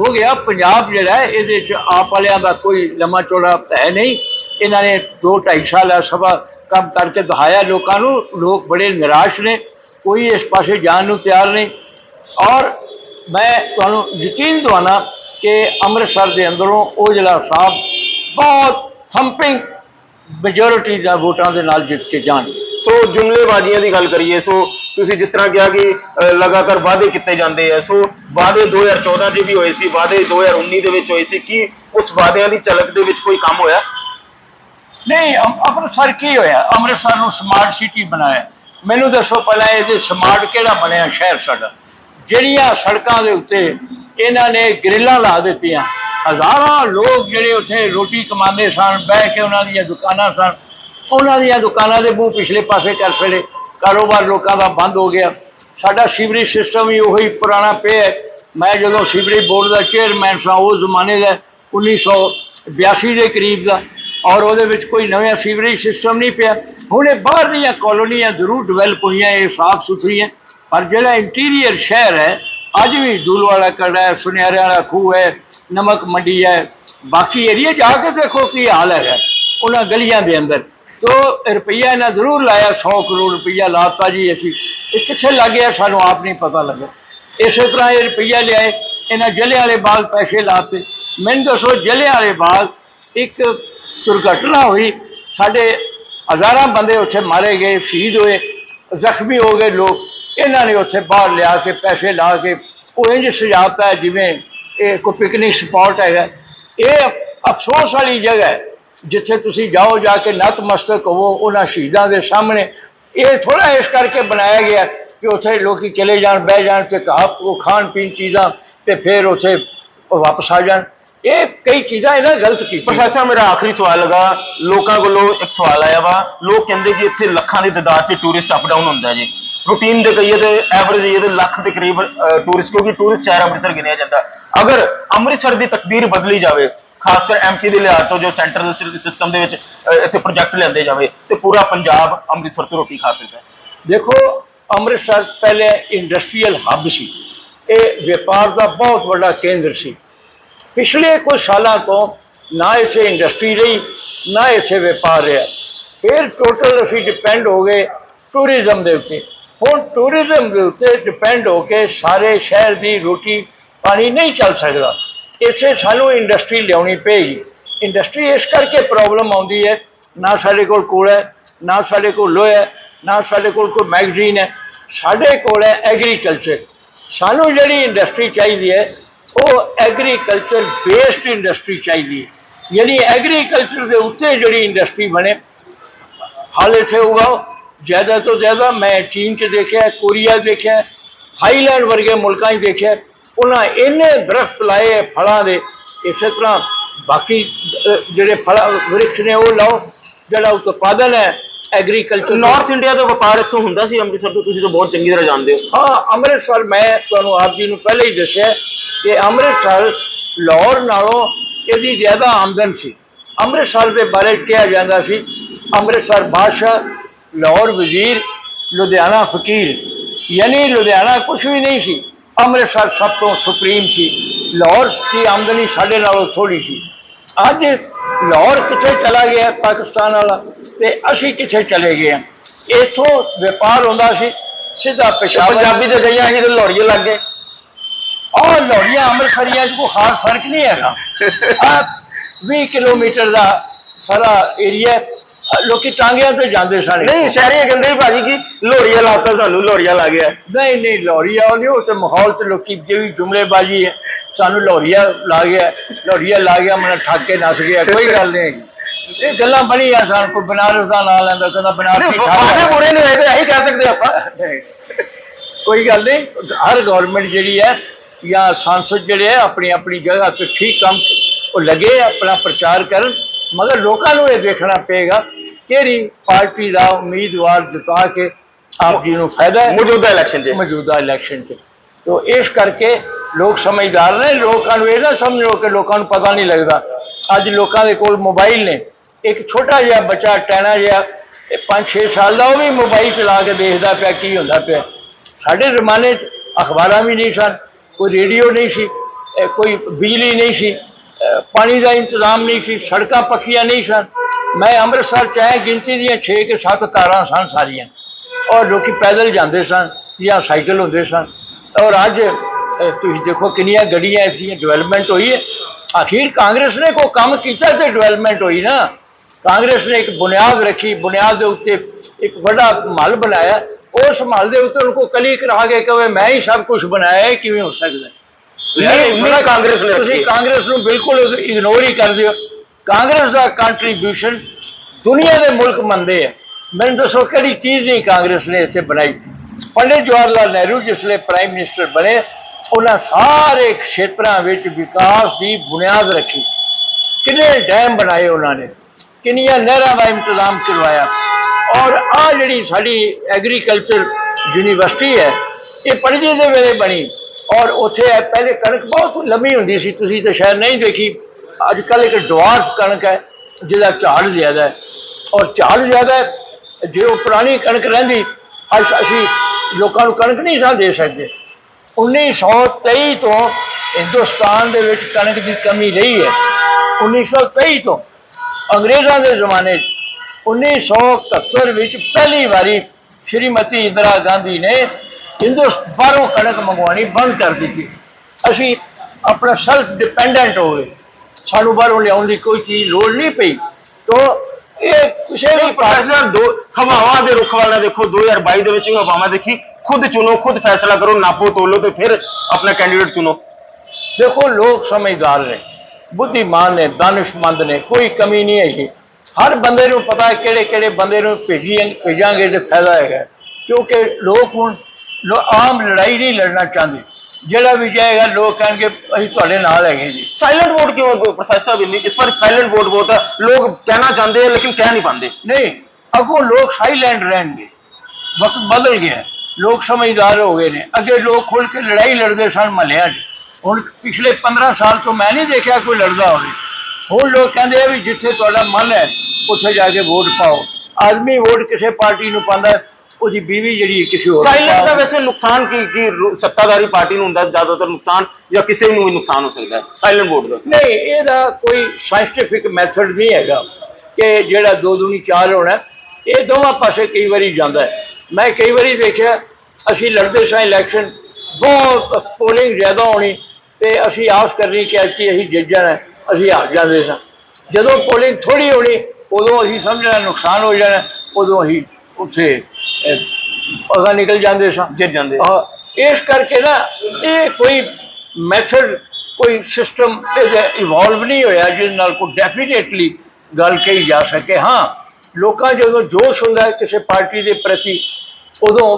ਹੋ ਗਿਆ। ਪੰਜਾਬ ਜਿਹੜਾ ਹੈ, ਇਹਦੇ ਚ ਆਪ ਵਾਲਿਆਂ ਦਾ ਕੋਈ ਲੰਮਾ ਚੌੜਾ ਹੈ ਨਹੀਂ। ਇਹਨਾਂ ਨੇ 2 2.5 ਸਾਲ ਆ ਸਭਾ ਕੰਮ ਕਰਕੇ ਦਿਖਾਇਆ ਲੋਕਾਂ ਨੂੰ। ਲੋਕ ਬੜੇ ਨਿਰਾਸ਼ ਨੇ। ਕੋਈ ਇਸ ਪਾਸੇ ਜਾਣ ਨੂੰ ਤਿਆਰ ਨਹੀਂ। ਔਰ ਮੈਂ ਤੁਹਾਨੂੰ ਯਕੀਨ ਦਿਵਾਨਾ ਕਿ ਅੰਮ੍ਰਿਤਸਰ ਦੇ ਅੰਦਰੋਂ ਉਹ ਜਿਹੜਾ ਸਾਹਿਬ ਬਹੁਤ ਥੰਪਿੰਗ ਮੈਜੋਰਿਟੀ ਦਾ ਵੋਟਾਂ ਦੇ ਨਾਲ ਜਿੱਤ ਕੇ ਜਾਣਗੇ। ਸੋ ਜੁਮਲੇਬਾਜ਼ੀਆਂ ਦੀ ਗੱਲ ਕਰੀਏ, ਸੋ ਤੁਸੀਂ ਜਿਸ ਤਰ੍ਹਾਂ ਕਿਹਾ ਕਿ ਲਗਾਤਾਰ ਵਾਅਦੇ ਕੀਤੇ ਜਾਂਦੇ ਆ, ਸੋ ਵਾਅਦੇ 2014 ਦੇ ਵੀ ਹੋਏ ਸੀ, ਵਾਅਦੇ 2019 ਦੇ ਵਿੱਚ ਹੋਏ ਸੀ, ਕਿ ਉਸ ਵਾਅਦਿਆਂ ਦੀ ਝਲਕ ਦੇ ਵਿੱਚ ਕੋਈ ਕੰਮ ਹੋਇਆ? ਨਹੀਂ ਅੰਮ੍ਰਿਤਸਰ ਕੀ ਹੋਇਆ? ਅੰਮ੍ਰਿਤਸਰ ਨੂੰ ਸਮਾਰਟ ਸਿਟੀ ਬਣਾਇਆ। ਮੈਨੂੰ ਦੱਸੋ ਪਹਿਲਾਂ ਇਹਦੇ ਸਮਾਰਟ ਕਿਹੜਾ ਬਣਿਆ ਸ਼ਹਿਰ ਸਾਡਾ? ਜਿਹੜੀਆਂ ਸੜਕਾਂ ਦੇ ਉੱਤੇ ਇਹਨਾਂ ਨੇ ਗ੍ਰਿਲਾਂ ਲਾ ਦਿੱਤੀਆਂ। ਹਜ਼ਾਰਾਂ ਲੋਕ ਜਿਹੜੇ ਉੱਥੇ ਰੋਟੀ ਕਮਾਉਂਦੇ ਸਨ, ਬਹਿ ਕੇ ਉਹਨਾਂ ਦੀਆਂ ਦੁਕਾਨਾਂ ਸਨ, ਉਹਨਾਂ ਦੀਆਂ ਦੁਕਾਨਾਂ ਦੇ ਮੂੰਹ ਪਿਛਲੇ ਪਾਸੇ ਕਰ ਛੜੇ ਕਾਰੋਬਾਰ ਲੋਕਾਂ ਦਾ ਬੰਦ ਹੋ ਗਿਆ। ਸਾਡਾ ਸੀਵਰੇਜ ਸਿਸਟਮ ਵੀ ਉਹੀ ਪੁਰਾਣਾ ਪਿਆ ਹੈ। ਮੈਂ ਜਦੋਂ ਸੀਵਰੇਜ ਬੋਰਡ ਦਾ ਚੇਅਰਮੈਨ ਸਾਂ, ਉਹ ਜ਼ਮਾਨੇ ਦਾ 1982 ਦੇ ਕਰੀਬ ਦਾ। ਔਰ ਉਹਦੇ ਵਿੱਚ ਕੋਈ ਨਵਾਂ ਸੀਵਰੇਜ ਸਿਸਟਮ ਨਹੀਂ ਪਿਆ। ਹੁਣ ਇਹ ਬਾਹਰ ਦੀਆਂ ਕਾਲੋਨੀਆਂ ਜ਼ਰੂਰ ਡਿਵੈਲਪ ਹੋਈਆਂ, ਇਹ ਸਾਫ਼ ਸੁਥਰੀਆਂ। ਪਰ ਜਿਹੜਾ ਇੰਟੀਰੀਅਰ ਸ਼ਹਿਰ ਹੈ, ਅੱਜ ਵੀ ਦੂਲ ਵਾਲਾ ਕੜਾ ਹੈ, ਸੁਨਿਆਰੇ ਵਾਲਾ ਖੂਹ ਹੈ, ਨਮਕ ਮੰਡੀ ਹੈ। ਬਾਕੀ ਏਰੀਆ ਜਾ ਕੇ ਦੇਖੋ ਕੀ ਹਾਲ ਹੈਗਾ, ਉਹਨਾਂ ਗਲੀਆਂ ਦੇ ਅੰਦਰ। ਤੋ ਰੁਪਈਆ ਇਹਨਾਂ ਜ਼ਰੂਰ ਲਾਇਆ 100 ਕਰੋੜ ਰੁਪਈਆ ਲਾਤਾ ਜੀ ਅਸੀਂ। ਇਹ ਕਿੱਥੇ ਲੱਗ ਗਿਆ ਸਾਨੂੰ ਆਪ ਨਹੀਂ ਪਤਾ ਲੱਗਾ ਇਸੇ ਤਰ੍ਹਾਂ ਇਹ ਰੁਪਈਆ ਲਿਆਏ, ਇਹਨਾਂ ਜਲਿਆਂ ਵਾਲੇ ਬਾਗ ਪੈਸੇ ਲਾਤੇ। ਮੈਨੂੰ ਦੱਸੋ ਜਲਿਆਂ ਵਾਲੇ ਬਾਗ ਇੱਕ ਦੁਰਘਟਨਾ ਹੋਈ। ਸਾਡੇ ਹਜ਼ਾਰਾਂ ਬੰਦੇ ਉੱਥੇ ਮਾਰੇ ਗਏ, ਸ਼ਹੀਦ ਹੋਏ, ਜ਼ਖਮੀ ਹੋ ਗਏ ਲੋਕ। ਇਹਨਾਂ ਨੇ ਉੱਥੇ ਬਾਹਰ ਲਿਆ ਕੇ ਪੈਸੇ ਲਾ ਕੇ, ਉਹ ਇੰਜ ਸਜਾਤਾ ਜਿਵੇਂ ਇਹ ਕੋਈ ਪਿਕਨਿਕ ਸਪੌਟ ਹੈਗਾ। ਇਹ ਅਫਸੋਸ ਵਾਲੀ ਜਗ੍ਹਾ ਹੈ। ਜਿੱਥੇ ਤੁਸੀਂ ਜਾਓ ਜਾ ਕੇ ਨਤਮਸਤਕ ਹੋਵੋ ਉਹਨਾਂ ਸ਼ਹੀਦਾਂ ਦੇ ਸਾਹਮਣੇ। ਇਹ ਥੋੜਾ ਇਸ ਕਰਕੇ ਬਣਾਇਆ ਗਿਆ ਕਿ ਉੱਥੇ ਲੋਕੀ ਚਲੇ ਜਾਣ, ਬਹਿ ਜਾਣ ਤੇ ਘਾਹ ਉਹ ਖਾਣ ਪੀਣ ਚੀਜ਼ਾਂ ਤੇ ਫਿਰ ਉੱਥੇ ਵਾਪਸ ਆ ਜਾਣ। ਇਹ ਕਈ ਚੀਜ਼ਾਂ ਇਹਨਾਂ ਗਲਤ ਕੀਤੀ ਪ੍ਰੋਫੈਸਰ, ਮੇਰਾ ਆਖਰੀ ਸਵਾਲ ਲਗਾ ਲੋਕਾਂ ਕੋਲੋਂ ਇੱਕ ਸਵਾਲ ਆਇਆ ਵਾ। ਲੋਕ ਕਹਿੰਦੇ ਜੀ ਇੱਥੇ ਲੱਖਾਂ ਦੀ ਤਦਾਦ 'ਚ ਟੂਰਿਸਟ ਅਪ ਡਾਊਨ ਹੁੰਦਾ ਜੀ। ਰੂਟੀਨ ਦੇ ਕਹੀਏ ਤੇ ਐਵਰੇਜ ਇਹ ਤੇ ਲੱਖ ਦੇ ਕਰੀਬ ਟੂਰਿਸਟ ਕਿਉਂਕਿ ਟੂਰਿਸਟ ਸ਼ਹਿਰ ਅੰਮ੍ਰਿਤਸਰ ਗਿਣਿਆ ਜਾਂਦਾ। ਅਗਰ ਅੰਮ੍ਰਿਤਸਰ ਦੀ ਤਕਦੀਰ ਬਦਲੀ ਜਾਵੇ ਖਾਸ ਕਰ ਐਮਪੀ ਦੇ ਲਿਹਾਜ਼ ਤੋਂ ਜੋ ਸੈਂਟਰਲ ਸਿਸਟਮ ਦੇ ਵਿੱਚ ਇੱਥੇ ਪ੍ਰੋਜੈਕਟ ਲਿਆਂਦੇ ਜਾਵੇ ਤੇ ਪੂਰਾ ਪੰਜਾਬ ਅੰਮ੍ਰਿਤਸਰ ਤੋਂ ਰੋਟੀ ਖਾ ਸਕਦਾ ਦੇਖੋ, ਅੰਮ੍ਰਿਤਸਰ ਪਹਿਲੇ ਇੰਡਸਟਰੀਅਲ ਹੱਬ ਸੀ। ਇਹ ਵਪਾਰ ਦਾ ਬਹੁਤ ਵੱਡਾ ਕੇਂਦਰ ਸੀ। ਪਿਛਲੇ ਕੁਝ ਸਾਲਾਂ ਤੋਂ ਨਾ ਇੱਥੇ ਇੰਡਸਟਰੀ ਰਹੀ, ਨਾ ਇੱਥੇ ਵਪਾਰ ਰਿਹਾ। ਫਿਰ ਟੋਟਲ ਅਸੀਂ ਡਿਪੈਂਡ ਹੋ ਗਏ ਟੂਰਿਜ਼ਮ ਦੇ ਉੱਤੇ। ਹੁਣ ਟੂਰਿਜ਼ਮ ਦੇ ਉੱਤੇ ਡਿਪੈਂਡ ਹੋ ਕੇ ਸਾਰੇ ਸ਼ਹਿਰ ਦੀ ਰੋਟੀ ਪਾਣੀ ਨਹੀਂ ਚੱਲ ਸਕਦਾ। ਇੱਥੇ ਸਾਨੂੰ ਇੰਡਸਟਰੀ ਲਿਆਉਣੀ ਪਏਗੀ। ਇੰਡਸਟਰੀ ਇਸ ਕਰਕੇ ਪ੍ਰੋਬਲਮ ਆਉਂਦੀ ਹੈ, ਨਾ ਸਾਡੇ ਕੋਲ ਕੋਲ ਹੈ, ਨਾ ਸਾਡੇ ਕੋਲ ਲੋਹਾ ਹੈ, ਨਾ ਸਾਡੇ ਕੋਲ ਕੋਈ ਮੈਗਜ਼ੀਨ ਹੈ, ਸਾਡੇ ਕੋਲ ਹੈ ਐਗਰੀਕਲਚਰ ਸਾਨੂੰ ਜਿਹੜੀ ਇੰਡਸਟਰੀ ਚਾਹੀਦੀ ਹੈ, ਉਹ ਐਗਰੀਕਲਚਰ ਬੇਸਡ ਇੰਡਸਟਰੀ ਚਾਹੀਦੀ ਹੈ। ਯਾਨੀ ਐਗਰੀਕਲਚਰ ਦੇ ਉੱਤੇ ਜਿਹੜੀ ਇੰਡਸਟਰੀ ਬਣੇ, ਹਾਲ ਇੱਥੇ ਉਗਾਓ ਜ਼ਿਆਦਾ ਤੋਂ ਜ਼ਿਆਦਾ ਮੈਂ ਚੀਨ 'ਚ ਦੇਖਿਆ, ਕੋਰੀਆ ਦੇਖਿਆ, ਥਾਈਲੈਂਡ ਵਰਗੇ ਮੁਲਕਾਂ 'ਚ ਦੇਖਿਆ ਉਹਨਾਂ ਇੰਨੇ ਦਰਖਤ ਲਾਏ ਫਲਾਂ ਦੇ ਇਸੇ ਤਰ੍ਹਾਂ ਬਾਕੀ ਜਿਹੜੇ ਫਲ ਵ੍ਰਿਕਸ਼ ਨੇ ਉਹ ਲਾਓ ਜਿਹੜਾ ਉਤਪਾਦਨ ਹੈ ਐਗਰੀਕਲਚਰ ਨਾਰਥ ਇੰਡੀਆ ਦਾ ਵਪਾਰ ਇੱਥੋਂ ਹੁੰਦਾ ਸੀ ਅੰਮ੍ਰਿਤਸਰ ਤੋਂ ਤੁਸੀਂ ਤਾਂ ਬਹੁਤ ਚੰਗੀ ਤਰ੍ਹਾਂ ਜਾਣਦੇ ਹੋ। ਹਾਂ ਅੰਮ੍ਰਿਤਸਰ ਮੈਂ ਤੁਹਾਨੂੰ ਆਪ ਜੀ ਨੂੰ ਪਹਿਲੇ ਹੀ ਦੱਸਿਆ ਕਿ ਅੰਮ੍ਰਿਤਸਰ ਲਾਹੌਰ ਨਾਲੋਂ ਇਹਦੀ ਜ਼ਿਆਦਾ ਆਮਦਨ ਸੀ। ਅੰਮ੍ਰਿਤਸਰ ਦੇ ਬਾਰੇ ਕਿਹਾ ਜਾਂਦਾ ਸੀ ਅੰਮ੍ਰਿਤਸਰ ਬਾਦਸ਼ਾਹ ਲਾਹੌਰ ਵਜ਼ੀਰ ਲੁਧਿਆਣਾ ਫਕੀਰ। ਯਾਨੀ ਲੁਧਿਆਣਾ ਕੁਝ ਵੀ ਨਹੀਂ ਸੀ। ਅੰਮ੍ਰਿਤਸਰ ਸਭ ਤੋਂ ਸੁਪਰੀਮ ਸੀ। ਲਾਹੌਰ ਦੀ ਆਮਦਨੀ ਸਾਡੇ ਨਾਲੋਂ ਥੋੜੀ ਸੀ। ਅੱਜ ਲਾਹੌਰ ਕਿੱਥੇ ਚਲਾ ਗਿਆ ਪਾਕਿਸਤਾਨ ਵਾਲਾ? ਤੇ ਅਸੀਂ ਕਿੱਥੇ ਚਲੇ ਗਏ ਹਾਂ? ਇੱਥੋਂ ਵਪਾਰ ਹੁੰਦਾ ਸੀ ਸਿੱਧਾ ਪੇਸ਼ਾਵਰ ਪੰਜਾਬੀ ਤੇ ਗਈਆਂ ਸੀ ਤੇ ਲੋਰੀਏ ਲੱਗ ਗਏ। ਔਰ ਲੋਰੀਆਂ ਅੰਮ੍ਰਿਤਸਰੀਆਂ 'ਚ ਕੋਈ ਖਾਸ ਫ਼ਰਕ ਨਹੀਂ ਹੈਗਾ। ਆ 20 ਕਿਲੋਮੀਟਰ ਦਾ ਸਾਰਾ ਏਰੀਆ ਲੋਕੀ ਟਾਂਗਿਆਂ ਤੇ ਜਾਂਦੇ ਸਨ ਨਹੀਂ ਸ਼ਹਿਰੀਆਂ ਕਹਿੰਦੇ ਭਾਜੀ ਕਿ ਲੋਰੀਆ ਲਾਤਾ ਸਾਨੂੰ ਲੋਰੀਆ ਲੱਗ ਗਿਆ ਨਹੀਂ ਨਹੀਂ ਲੋਰੀਆ ਉਹ ਨਹੀਂ ਉਹ ਤੇ ਮਾਹੌਲ ਤੇ ਲੋਕੀ ਜਿਹੜੀ ਜੁਮਲੇਬਾਜ਼ੀ ਹੈ ਸਾਨੂੰ ਲੋਰੀਆ ਲਾ ਗਿਆ ਲੋਰੀਆ ਲਾ ਗਿਆ ਮਨ ਠੱਗ ਕੇ ਨੱਸ ਗਿਆ ਕੋਈ ਗੱਲ ਨਹੀਂ ਇਹ ਗੱਲਾਂ ਬਣੀਆਂ ਸਨ ਕੋਈ ਬਨਾਰਸ ਦਾ ਨਾਂ ਲੈਂਦਾ ਕਹਿੰਦਾ ਬਨਾਰਸੀ ਬਾਰੇ ਹੈ। ਬੁਰੇ ਨਹੀਂ ਹੋਏ ਤੇ ਇਹੀ ਕਹਿ ਸਕਦੇ ਆਪਾਂ। ਕੋਈ ਗੱਲ ਨਹੀਂ ਹਰ ਗਵਰਨਮੈਂਟ ਜਿਹੜੀ ਹੈ ਜਾਂ ਸੰਸਦ ਜਿਹੜੇ ਹੈ ਆਪਣੀ ਆਪਣੀ ਜਗ੍ਹਾ ਤੇ ਠੀਕ ਕੰਮ ਉਹ ਲੱਗੇ ਆਪਣਾ ਪ੍ਰਚਾਰ ਕਰਨ ਮਗਰ ਲੋਕਾਂ ਨੂੰ ਇਹ ਦੇਖਣਾ ਪਏਗਾ ਕਿਹੜੀ ਪਾਰਟੀ ਦਾ ਉਮੀਦਵਾਰ ਜਿਤਾ ਕੇ ਆਪ ਜੀ ਨੂੰ ਫਾਇਦਾ ਹੈ। ਮੌਜੂਦਾ ਇਲੈਕਸ਼ਨ 'ਚ। ਮੌਜੂਦਾ ਇਲੈਕਸ਼ਨ 'ਚ। ਤੋ ਇਸ ਕਰਕੇ ਲੋਕ ਸਮਝਦਾਰ ਨੇ ਲੋਕਾਂ ਨੂੰ ਇਹ ਨਾ ਸਮਝੋ ਕਿ ਲੋਕਾਂ ਨੂੰ ਪਤਾ ਨਹੀਂ ਲੱਗਦਾ। ਅੱਜ ਲੋਕਾਂ ਦੇ ਕੋਲ ਮੋਬਾਈਲ ਨੇ। ਇੱਕ ਛੋਟਾ ਜਿਹਾ ਬੱਚਾ ਟੈਣਾ ਜਿਹਾ 5-6 ਸਾਲ ਦਾ ਉਹ ਵੀ ਮੋਬਾਈਲ ਚਲਾ ਕੇ ਦੇਖਦਾ ਪਿਆ ਕੀ ਹੁੰਦਾ ਪਿਆ। ਸਾਡੇ ਜ਼ਮਾਨੇ 'ਚ ਅਖਬਾਰਾਂ ਵੀ ਨਹੀਂ ਸਨ ਕੋਈ ਰੇਡੀਓ ਨਹੀਂ ਸੀ ਕੋਈ ਬਿਜਲੀ ਨਹੀਂ ਸੀ। ਪਾਣੀ ਦਾ ਇੰਤਜ਼ਾਮ ਨਹੀਂ ਸੀ, ਸੜਕਾਂ ਪੱਕੀਆਂ ਨਹੀਂ ਸਨ। ਮੈਂ ਅੰਮ੍ਰਿਤਸਰ ਚ ਆਇਆ ਗਿਣਤੀ ਦੀਆਂ 6 ਕਿ 7 ਕਾਰਾਂ ਸਨ ਸਾਰੀਆਂ। ਔਰ ਲੋਕੀ ਪੈਦਲ ਜਾਂਦੇ ਸਨ ਜਾਂ ਸਾਈਕਲ ਹੁੰਦੇ ਸਨ। ਔਰ ਅੱਜ ਤੁਸੀਂ ਦੇਖੋ ਕਿੰਨੀਆਂ ਗੱਡੀਆਂ ਇਸ ਦੀਆਂ ਡਿਵੈਲਪਮੈਂਟ ਹੋਈ ਹੈ ਆਖਿਰ ਕਾਂਗਰਸ ਨੇ ਕੋਈ ਕੰਮ ਕੀਤਾ ਤੇ ਡਿਵੈਲਪਮੈਂਟ ਹੋਈ ਨਾ? ਕਾਂਗਰਸ ਨੇ ਇੱਕ ਬੁਨਿਆਦ ਰੱਖੀ, ਬੁਨਿਆਦ ਦੇ ਉੱਤੇ ਇੱਕ ਵੱਡਾ ਮਹਲ ਬਣਾਇਆ। ਉਸ ਮਹਲ ਦੇ ਉੱਤੇ ਉਹਨੂੰ ਕਲੀ ਕਰਾ ਕੇ ਕਹੇ, ਮੈਂ ਹੀ ਸਭ ਕੁਝ ਬਣਾਇਆ, ਇਹ ਕਿਵੇਂ ਹੋ ਸਕਦਾ? ਕਾਂਗਰਸ ਨੇ ਤੁਸੀਂ। ਕਾਂਗਰਸ ਨੂੰ ਬਿਲਕੁਲ ਇਗਨੋਰ ਹੀ ਕਰਦੇ ਹੋ। ਕਾਂਗਰਸ ਦਾ ਕੰਟਰੀਬਿਊਸ਼ਨ ਦੁਨੀਆ ਦੇ ਮੁਲਕ ਮੰਨਦੇ ਆ। ਮੈਨੂੰ ਦੱਸੋ ਕਿਹੜੀ ਚੀਜ਼ ਨਹੀਂ ਕਾਂਗਰਸ ਨੇ ਇੱਥੇ ਬਣਾਈ? ਪੰਡਿਤ ਜਵਾਹਰ ਲਾਲ ਨਹਿਰੂ ਜਿਸਲੇ ਪ੍ਰਾਈਮ ਮਿਨਿਸਟਰ ਬਣੇ ਉਹਨਾਂ ਸਾਰੇ ਖੇਤਰਾਂ ਵਿੱਚ ਵਿਕਾਸ ਦੀ ਬੁਨਿਆਦ ਰੱਖੀ। ਕਿੰਨੇ ਡੈਮ ਬਣਾਏ ਉਹਨਾਂ ਨੇ ਕਿੰਨੀਆਂ ਨਹਿਰਾਂ ਦਾ ਇੰਤਜ਼ਾਮ ਕਰਵਾਇਆ। ਔਰ ਆ ਜਿਹੜੀ ਸਾਡੀ ਐਗਰੀਕਲਚਰ ਯੂਨੀਵਰਸਿਟੀ ਹੈ ਇਹ ਪੜ੍ਹਜੇ ਦੇ ਵੇਲੇ ਬਣੀ। ਔਰ ਉੱਥੇ ਇਹ ਪਹਿਲੇ ਕਣਕ ਬਹੁਤ ਲੰਮੀ ਹੁੰਦੀ ਸੀ, ਤੁਸੀਂ ਤਾਂ ਸ਼ਾਇਦ ਨਹੀਂ ਦੇਖੀ। ਅੱਜ ਕੱਲ ਇੱਕ ਡਵਾਰਫ ਕਣਕ ਹੈ, ਜਿਹਦਾ ਝਾੜ ਜ਼ਿਆਦਾ ਹੈ। ਔਰ ਝਾੜ ਜ਼ਿਆਦਾ ਹੈ, ਜੇ ਉਹ ਪੁਰਾਣੀ ਕਣਕ ਰਹਿੰਦੀ, ਅੱਜ ਅਸੀਂ ਲੋਕਾਂ ਨੂੰ ਕਣਕ ਨਹੀਂ ਸਾਂ ਦੇ ਸਕਦੇ। 1923 ਤੋਂ ਹਿੰਦੁਸਤਾਨ ਦੇ ਵਿੱਚ ਕਣਕ ਦੀ ਕਮੀ ਰਹੀ ਹੈ। 1923 ਤੋਂ ਅੰਗਰੇਜ਼ਾਂ ਦੇ ਜ਼ਮਾਨੇ 'ਚ 1971 ਵਿੱਚ ਪਹਿਲੀ ਵਾਰੀ ਸ਼੍ਰੀਮਤੀ ਇੰਦਰਾ ਗਾਂਧੀ ਨੇ ਹਿੰਦੁਸਤਾਨ ਬਾਹਰੋਂ ਕਣਕ ਮੰਗਵਾਉਣੀ ਬੰਦ ਕਰ ਦਿੱਤੀ। ਅਸੀਂ ਆਪਣਾ ਸੈਲਫ ਡਿਪੈਂਡੈਂਟ ਹੋ ਗਏ। ਸਾਨੂੰ ਬਾਹਰੋਂ ਲਿਆਉਣ ਦੀ ਕੋਈ ਚੀਜ਼ ਲੋੜ ਨਹੀਂ ਪਈ। ਤੋਂ ਇਹ ਕਿਸੇ ਵੀ ਪ੍ਰੋਫੈਸਰ ਦੋ ਹਵਾਵਾਂ ਦੇ ਰੁੱਖ ਵਾਲਾ ਦੇਖੋ 2022 ਦੇ ਵਿੱਚ ਹਵਾਵਾਂ ਦੇਖੀ। ਖੁਦ ਚੁਣੋ ਖੁਦ ਫੈਸਲਾ ਕਰੋ ਨਾਪੋ ਤੋਲੋ ਤੇ ਫਿਰ ਆਪਣਾ ਕੈਂਡੀਡੇਟ ਚੁਣੋ। ਦੇਖੋ ਲੋਕ ਸਮਝਦਾਰ ਨੇ ਬੁੱਧੀਮਾਨ ਨੇ ਦਾਨਿਸ਼ਮੰਦ ਨੇ ਕੋਈ ਕਮੀ ਨਹੀਂ ਹੈਗੀ। ਹਰ ਬੰਦੇ ਨੂੰ ਪਤਾ ਹੈ ਕਿਹੜੇ ਕਿਹੜੇ ਬੰਦੇ ਨੂੰ ਭੇਜੀਏ ਭੇਜਾਂਗੇ ਤੇ ਫਾਇਦਾ ਹੈਗਾ। ਕਿਉਂਕਿ ਲੋਕ ਹੁਣ ਲੋ ਆਮ ਲੜਾਈ ਨਹੀਂ ਲੜਨਾ ਚਾਹੁੰਦੇ। ਜਿਹੜਾ ਵੀ ਜਾਏਗਾ ਲੋਕ ਕਹਿਣਗੇ ਅਸੀਂ ਤੁਹਾਡੇ ਨਾਲ ਹੈਗੇ ਜੀ। ਸਾਇਲੈਂਟ ਵੋਟ ਕਿਉਂ प्रोफेसर बिन्नी इस बार साइलेंट वोट बहुत है लोग कहना चाहते हैं लेकिन कह नहीं पाते ਨਹੀਂ ਅੱਗੋਂ ਲੋਕ ਸਾਈਲੈਂਟ ਰਹਿਣਗੇ। ਵਕਤ ਬਦਲ ਗਿਆ ਲੋਕ ਸਮਝਦਾਰ ਹੋ ਗਏ ਨੇ। ਅੱਗੇ ਲੋਕ ਖੁੱਲ ਕੇ ਲੜਾਈ ਲੜਦੇ ਸਨ ਮਹੱਲਿਆਂ 'ਚ ਹੁਣ ਪਿਛਲੇ 15 ਸਾਲ ਤੋਂ ਮੈਂ ਨਹੀਂ ਦੇਖਿਆ ਕੋਈ ਲੜਦਾ ਹੋਵੇ। ਹੋਰ ਲੋਕ ਕਹਿੰਦੇ ਆ ਵੀ ਜਿੱਥੇ ਤੁਹਾਡਾ ਮਨ ਹੈ ਉੱਥੇ ਜਾ ਕੇ ਵੋਟ ਪਾਓ। ਆਦਮੀ ਵੋਟ ਕਿਸੇ ਪਾਰਟੀ ਨੂੰ ਪਾਉਂਦਾ ਉਹਦੀ ਬੀਵੀ ਜਿਹੜੀ ਕਿਸੇ ਹੋਰ ਸਾਇਲੈਂਸ ਦਾ ਵੈਸੇ ਨੁਕਸਾਨ ਕੀ ਕੀ ਸੱਤਾਧਾਰੀ ਪਾਰਟੀ ਨੂੰ ਹੁੰਦਾ ਜ਼ਿਆਦਾਤਰ ਨੁਕਸਾਨ ਜਾਂ ਕਿਸੇ ਨੂੰ ਵੀ ਨੁਕਸਾਨ ਹੋ ਸਕਦਾ ਸਾਈਲੈਂਟ ਸਾਇਲੈਂਟ ਵੋਟ ਦਾ। ਨਹੀਂ ਇਹਦਾ ਕੋਈ ਸਾਇੰਟਿਫਿਕ ਮੈਥਡ ਨਹੀਂ ਹੈਗਾ ਕਿ ਜਿਹੜਾ ਦੋ ਦੂਣੀ ਚਾਰ ਹੋਣਾ ਇਹ ਦੋਵਾਂ ਪਾਸੇ ਕਈ ਵਾਰੀ ਜਾਂਦਾ ਹੈ। ਮੈਂ ਕਈ ਵਾਰੀ ਦੇਖਿਆ ਅਸੀਂ ਲੜਦੇ ਸਾਂ ਇਲੈਕਸ਼ਨ ਬਹੁਤ ਪੋਲਿੰਗ ਜ਼ਿਆਦਾ ਹੋਣੀ ਤੇ ਅਸੀਂ ਆਸ ਕਰਨੀ ਕਿ ਅੱਜ ਅਸੀਂ ਜਿੱਤ ਜਾਣਾ ਅਸੀਂ ਹਾਰ ਜਾਂਦੇ ਸਾਂ। ਜਦੋਂ ਪੋਲਿੰਗ ਥੋੜੀ ਹੋਣੀ ਉਦੋਂ ਅਸੀਂ ਸਮਝਣਾ ਨੁਕਸਾਨ ਹੋ ਜਾਣਾ ਉਦੋਂ ਅਸੀਂ ਉੱਥੇ ਅਗਾ ਨਿਕਲ ਜਾਂਦੇ ਸਾਂ। ਜਿੱਤ ਜਾਂਦੇ ਹਾਂ, ਇਸ ਕਰਕੇ ਨਾ ਇਹ ਕੋਈ ਮੈਥਡ ਕੋਈ ਸਿਸਟਮ ਇਹ ਇਵੋਲਵ ਨਹੀਂ ਹੋਇਆ ਜਿਸ ਨਾਲ ਕੋਈ ਡੈਫੀਨੇਟਲੀ ਗੱਲ ਕਹੀ ਜਾ ਸਕੇ। ਹਾਂ ਲੋਕਾਂ ਜਦੋਂ ਜੋਸ਼ ਹੁੰਦਾ ਹੈ ਕਿਸੇ ਪਾਰਟੀ ਦੇ ਪ੍ਰਤੀ ਉਦੋਂ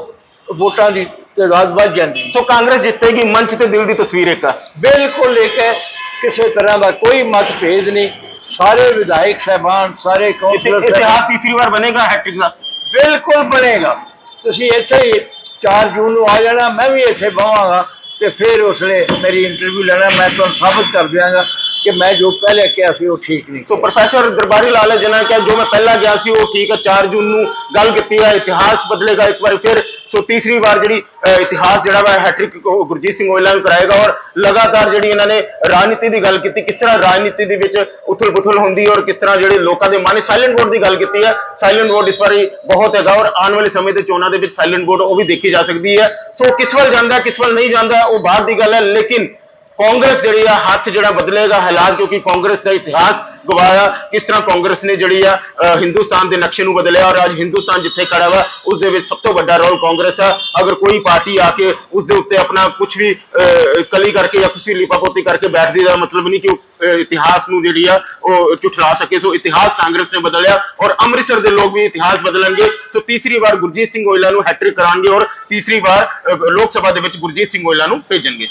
ਵੋਟਾਂ ਦੀ ਤਾਦਾਦ ਵੱਧ ਜਾਂਦੀ ਹੈ। ਸੋ ਕਾਂਗਰਸ ਜਿੱਤੇਗੀ ਮੰਚ ਤੇ ਦਿਲ ਦੀ ਤਸਵੀਰ ਇੱਕ। ਹੈ ਬਿਲਕੁਲ ਲੈ ਕੇ ਕਿਸੇ ਤਰ੍ਹਾਂ ਦਾ ਕੋਈ ਮਤਭੇਦ ਨਹੀਂ। ਸਾਰੇ ਵਿਧਾਇਕ ਸਾਹਿਬਾਨ ਸਾਰੇ ਕੌਂਸਲਰ ਇਤਿਹਾਸ ਤੀਸਰੀ ਵਾਰ ਬਣੇਗਾ ਹੈਟ੍ਰਿਕ ਦਾ ਬਿਲਕੁਲ ਬਣੇਗਾ। ਤੁਸੀਂ ਇੱਥੇ ਹੀ 4 ਜੂਨ ਨੂੰ ਆ ਜਾਣਾ, ਮੈਂ ਵੀ ਇੱਥੇ ਬਵਾਂਗਾ ਤੇ ਫਿਰ ਉਸਲੇ ਮੇਰੀ ਇੰਟਰਵਿਊ ਲੈਣਾ। ਮੈਂ ਤੁਹਾਨੂੰ ਸਾਬਤ ਕਰ ਦਿਆਂਗਾ ਕਿ ਮੈਂ ਜੋ ਪਹਿਲੇ ਕਿਹਾ ਸੀ ਉਹ ਠੀਕ ਨਹੀਂ ਸੋ ਪ੍ਰੋਫੈਸਰ ਦਰਬਾਰੀ ਲਾਲ ਜਨਾ ਕਿਹਾ, ਜੋ ਮੈਂ ਪਹਿਲਾਂ ਗਿਆ ਸੀ ਉਹ ਠੀਕ ਹੈ 4 ਜੂਨ ਨੂੰ ਗੱਲ ਕੀਤੀ ਹੈ, ਇਤਿਹਾਸ ਬਦਲੇਗਾ ਇੱਕ ਵਾਰ, ਫਿਰ ਸੋ ਤੀਸਰੀ ਵਾਰ ਜਿਹੜੀ ਇਤਿਹਾਸ ਜਿਹੜਾ ਵਾ, ਹੈਟ੍ਰਿਕ ਗੁਰਜੀਤ ਸਿੰਘ ਔਜਲਾ ਨੂੰ ਕਰਾਏਗਾ ਔਰ ਲਗਾਤਾਰ ਜਿਹੜੀ ਇਹਨਾਂ ਨੇ ਰਾਜਨੀਤੀ ਦੀ ਗੱਲ ਕੀਤੀ, ਕਿਸ ਤਰ੍ਹਾਂ ਰਾਜਨੀਤੀ ਦੇ ਵਿੱਚ ਉਥਲ-ਪੁਥਲ ਹੁੰਦੀ ਔਰ ਕਿਸ ਤਰ੍ਹਾਂ ਜਿਹੜੇ ਲੋਕਾਂ ਦੇ ਮਨ ਸਾਇਲੈਂਟ ਵੋਟ ਦੀ ਗੱਲ ਕੀਤੀ ਹੈ। ਸਾਇਲੈਂਟ ਵੋਟ ਇਸ ਵਾਰੀ ਬਹੁਤ ਹੈਗਾ ਔਰ ਆਉਣ ਵਾਲੇ ਸਮੇਂ ਦੇ ਚੋਣਾਂ ਦੇ ਵਿੱਚ ਸਾਇਲੈਂਟ ਵੋਟ ਉਹ ਵੀ ਦੇਖੀ ਜਾ ਸਕਦੀ ਹੈ। ਸੋ ਕਿਸ ਵੱਲ ਜਾਂਦਾ, ਕਿਸ ਵੱਲ ਨਹੀਂ ਜਾਂਦਾ, ਉਹ ਬਾਅਦ ਦੀ ਗੱਲ ਹੈ। ਲੇਕਿਨ ਕਾਂਗਰਸ ਜਿਹੜੀ ਆ, ਹੱਥ ਜਿਹੜਾ ਬਦਲੇਗਾ ਹਾਲਾਤ ਕਿਉਂਕਿ ਕਾਂਗਰਸ ਦਾ ਇਤਿਹਾਸ ਗਵਾਇਆ ਕਿਸ ਤਰ੍ਹਾਂ ਕਾਂਗਰਸ ਨੇ ਜਿਹੜੀ ਆ ਹਿੰਦੁਸਤਾਨ ਦੇ ਨਕਸ਼ੇ ਨੂੰ ਬਦਲਿਆ ਔਰ ਅੱਜ ਹਿੰਦੁਸਤਾਨ ਜਿੱਥੇ ਖੜਾ ਵਾ ਉਸ ਦੇ ਵਿੱਚ ਸਭ ਤੋਂ ਵੱਡਾ ਰੋਲ ਕਾਂਗਰਸ ਆ। ਅਗਰ ਕੋਈ ਪਾਰਟੀ ਆ ਕੇ ਉਸ ਦੇ ਉੱਤੇ ਆਪਣਾ ਕੁਝ ਵੀ ਅਹ, ਕਲੀ ਕਰਕੇ ਜਾਂ ਕੁਛ ਵੀ ਕਰਕੇ ਬੈਠਦੀ ਦਾ ਮਤਲਬ ਨਹੀਂ ਕਿ ਇਤਿਹਾਸ ਨੂੰ ਜਿਹੜੀ ਆ ਉਹ ਝੁਠਲਾ ਸਕੇ। ਸੋ ਇਤਿਹਾਸ ਕਾਂਗਰਸ ਨੇ ਬਦਲਿਆ ਔਰ ਅੰਮ੍ਰਿਤਸਰ ਦੇ ਲੋਕ ਵੀ ਇਤਿਹਾਸ ਬਦਲਣਗੇ। ਸੋ ਤੀਸਰੀ ਵਾਰ ਗੁਰਜੀਤ ਸਿੰਘ ਔਜਲਾ ਨੂੰ ਹੈਟ੍ਰਿਕ ਕਰਾਉਣਗੇ ਔਰ ਤੀਸਰੀ ਵਾਰ ਲੋਕ ਸਭਾ ਦੇ ਵਿੱਚ ਗੁਰਜੀਤ ਸਿੰਘ ਔਜਲਾ ਨੂੰ ਭੇਜਣਗੇ।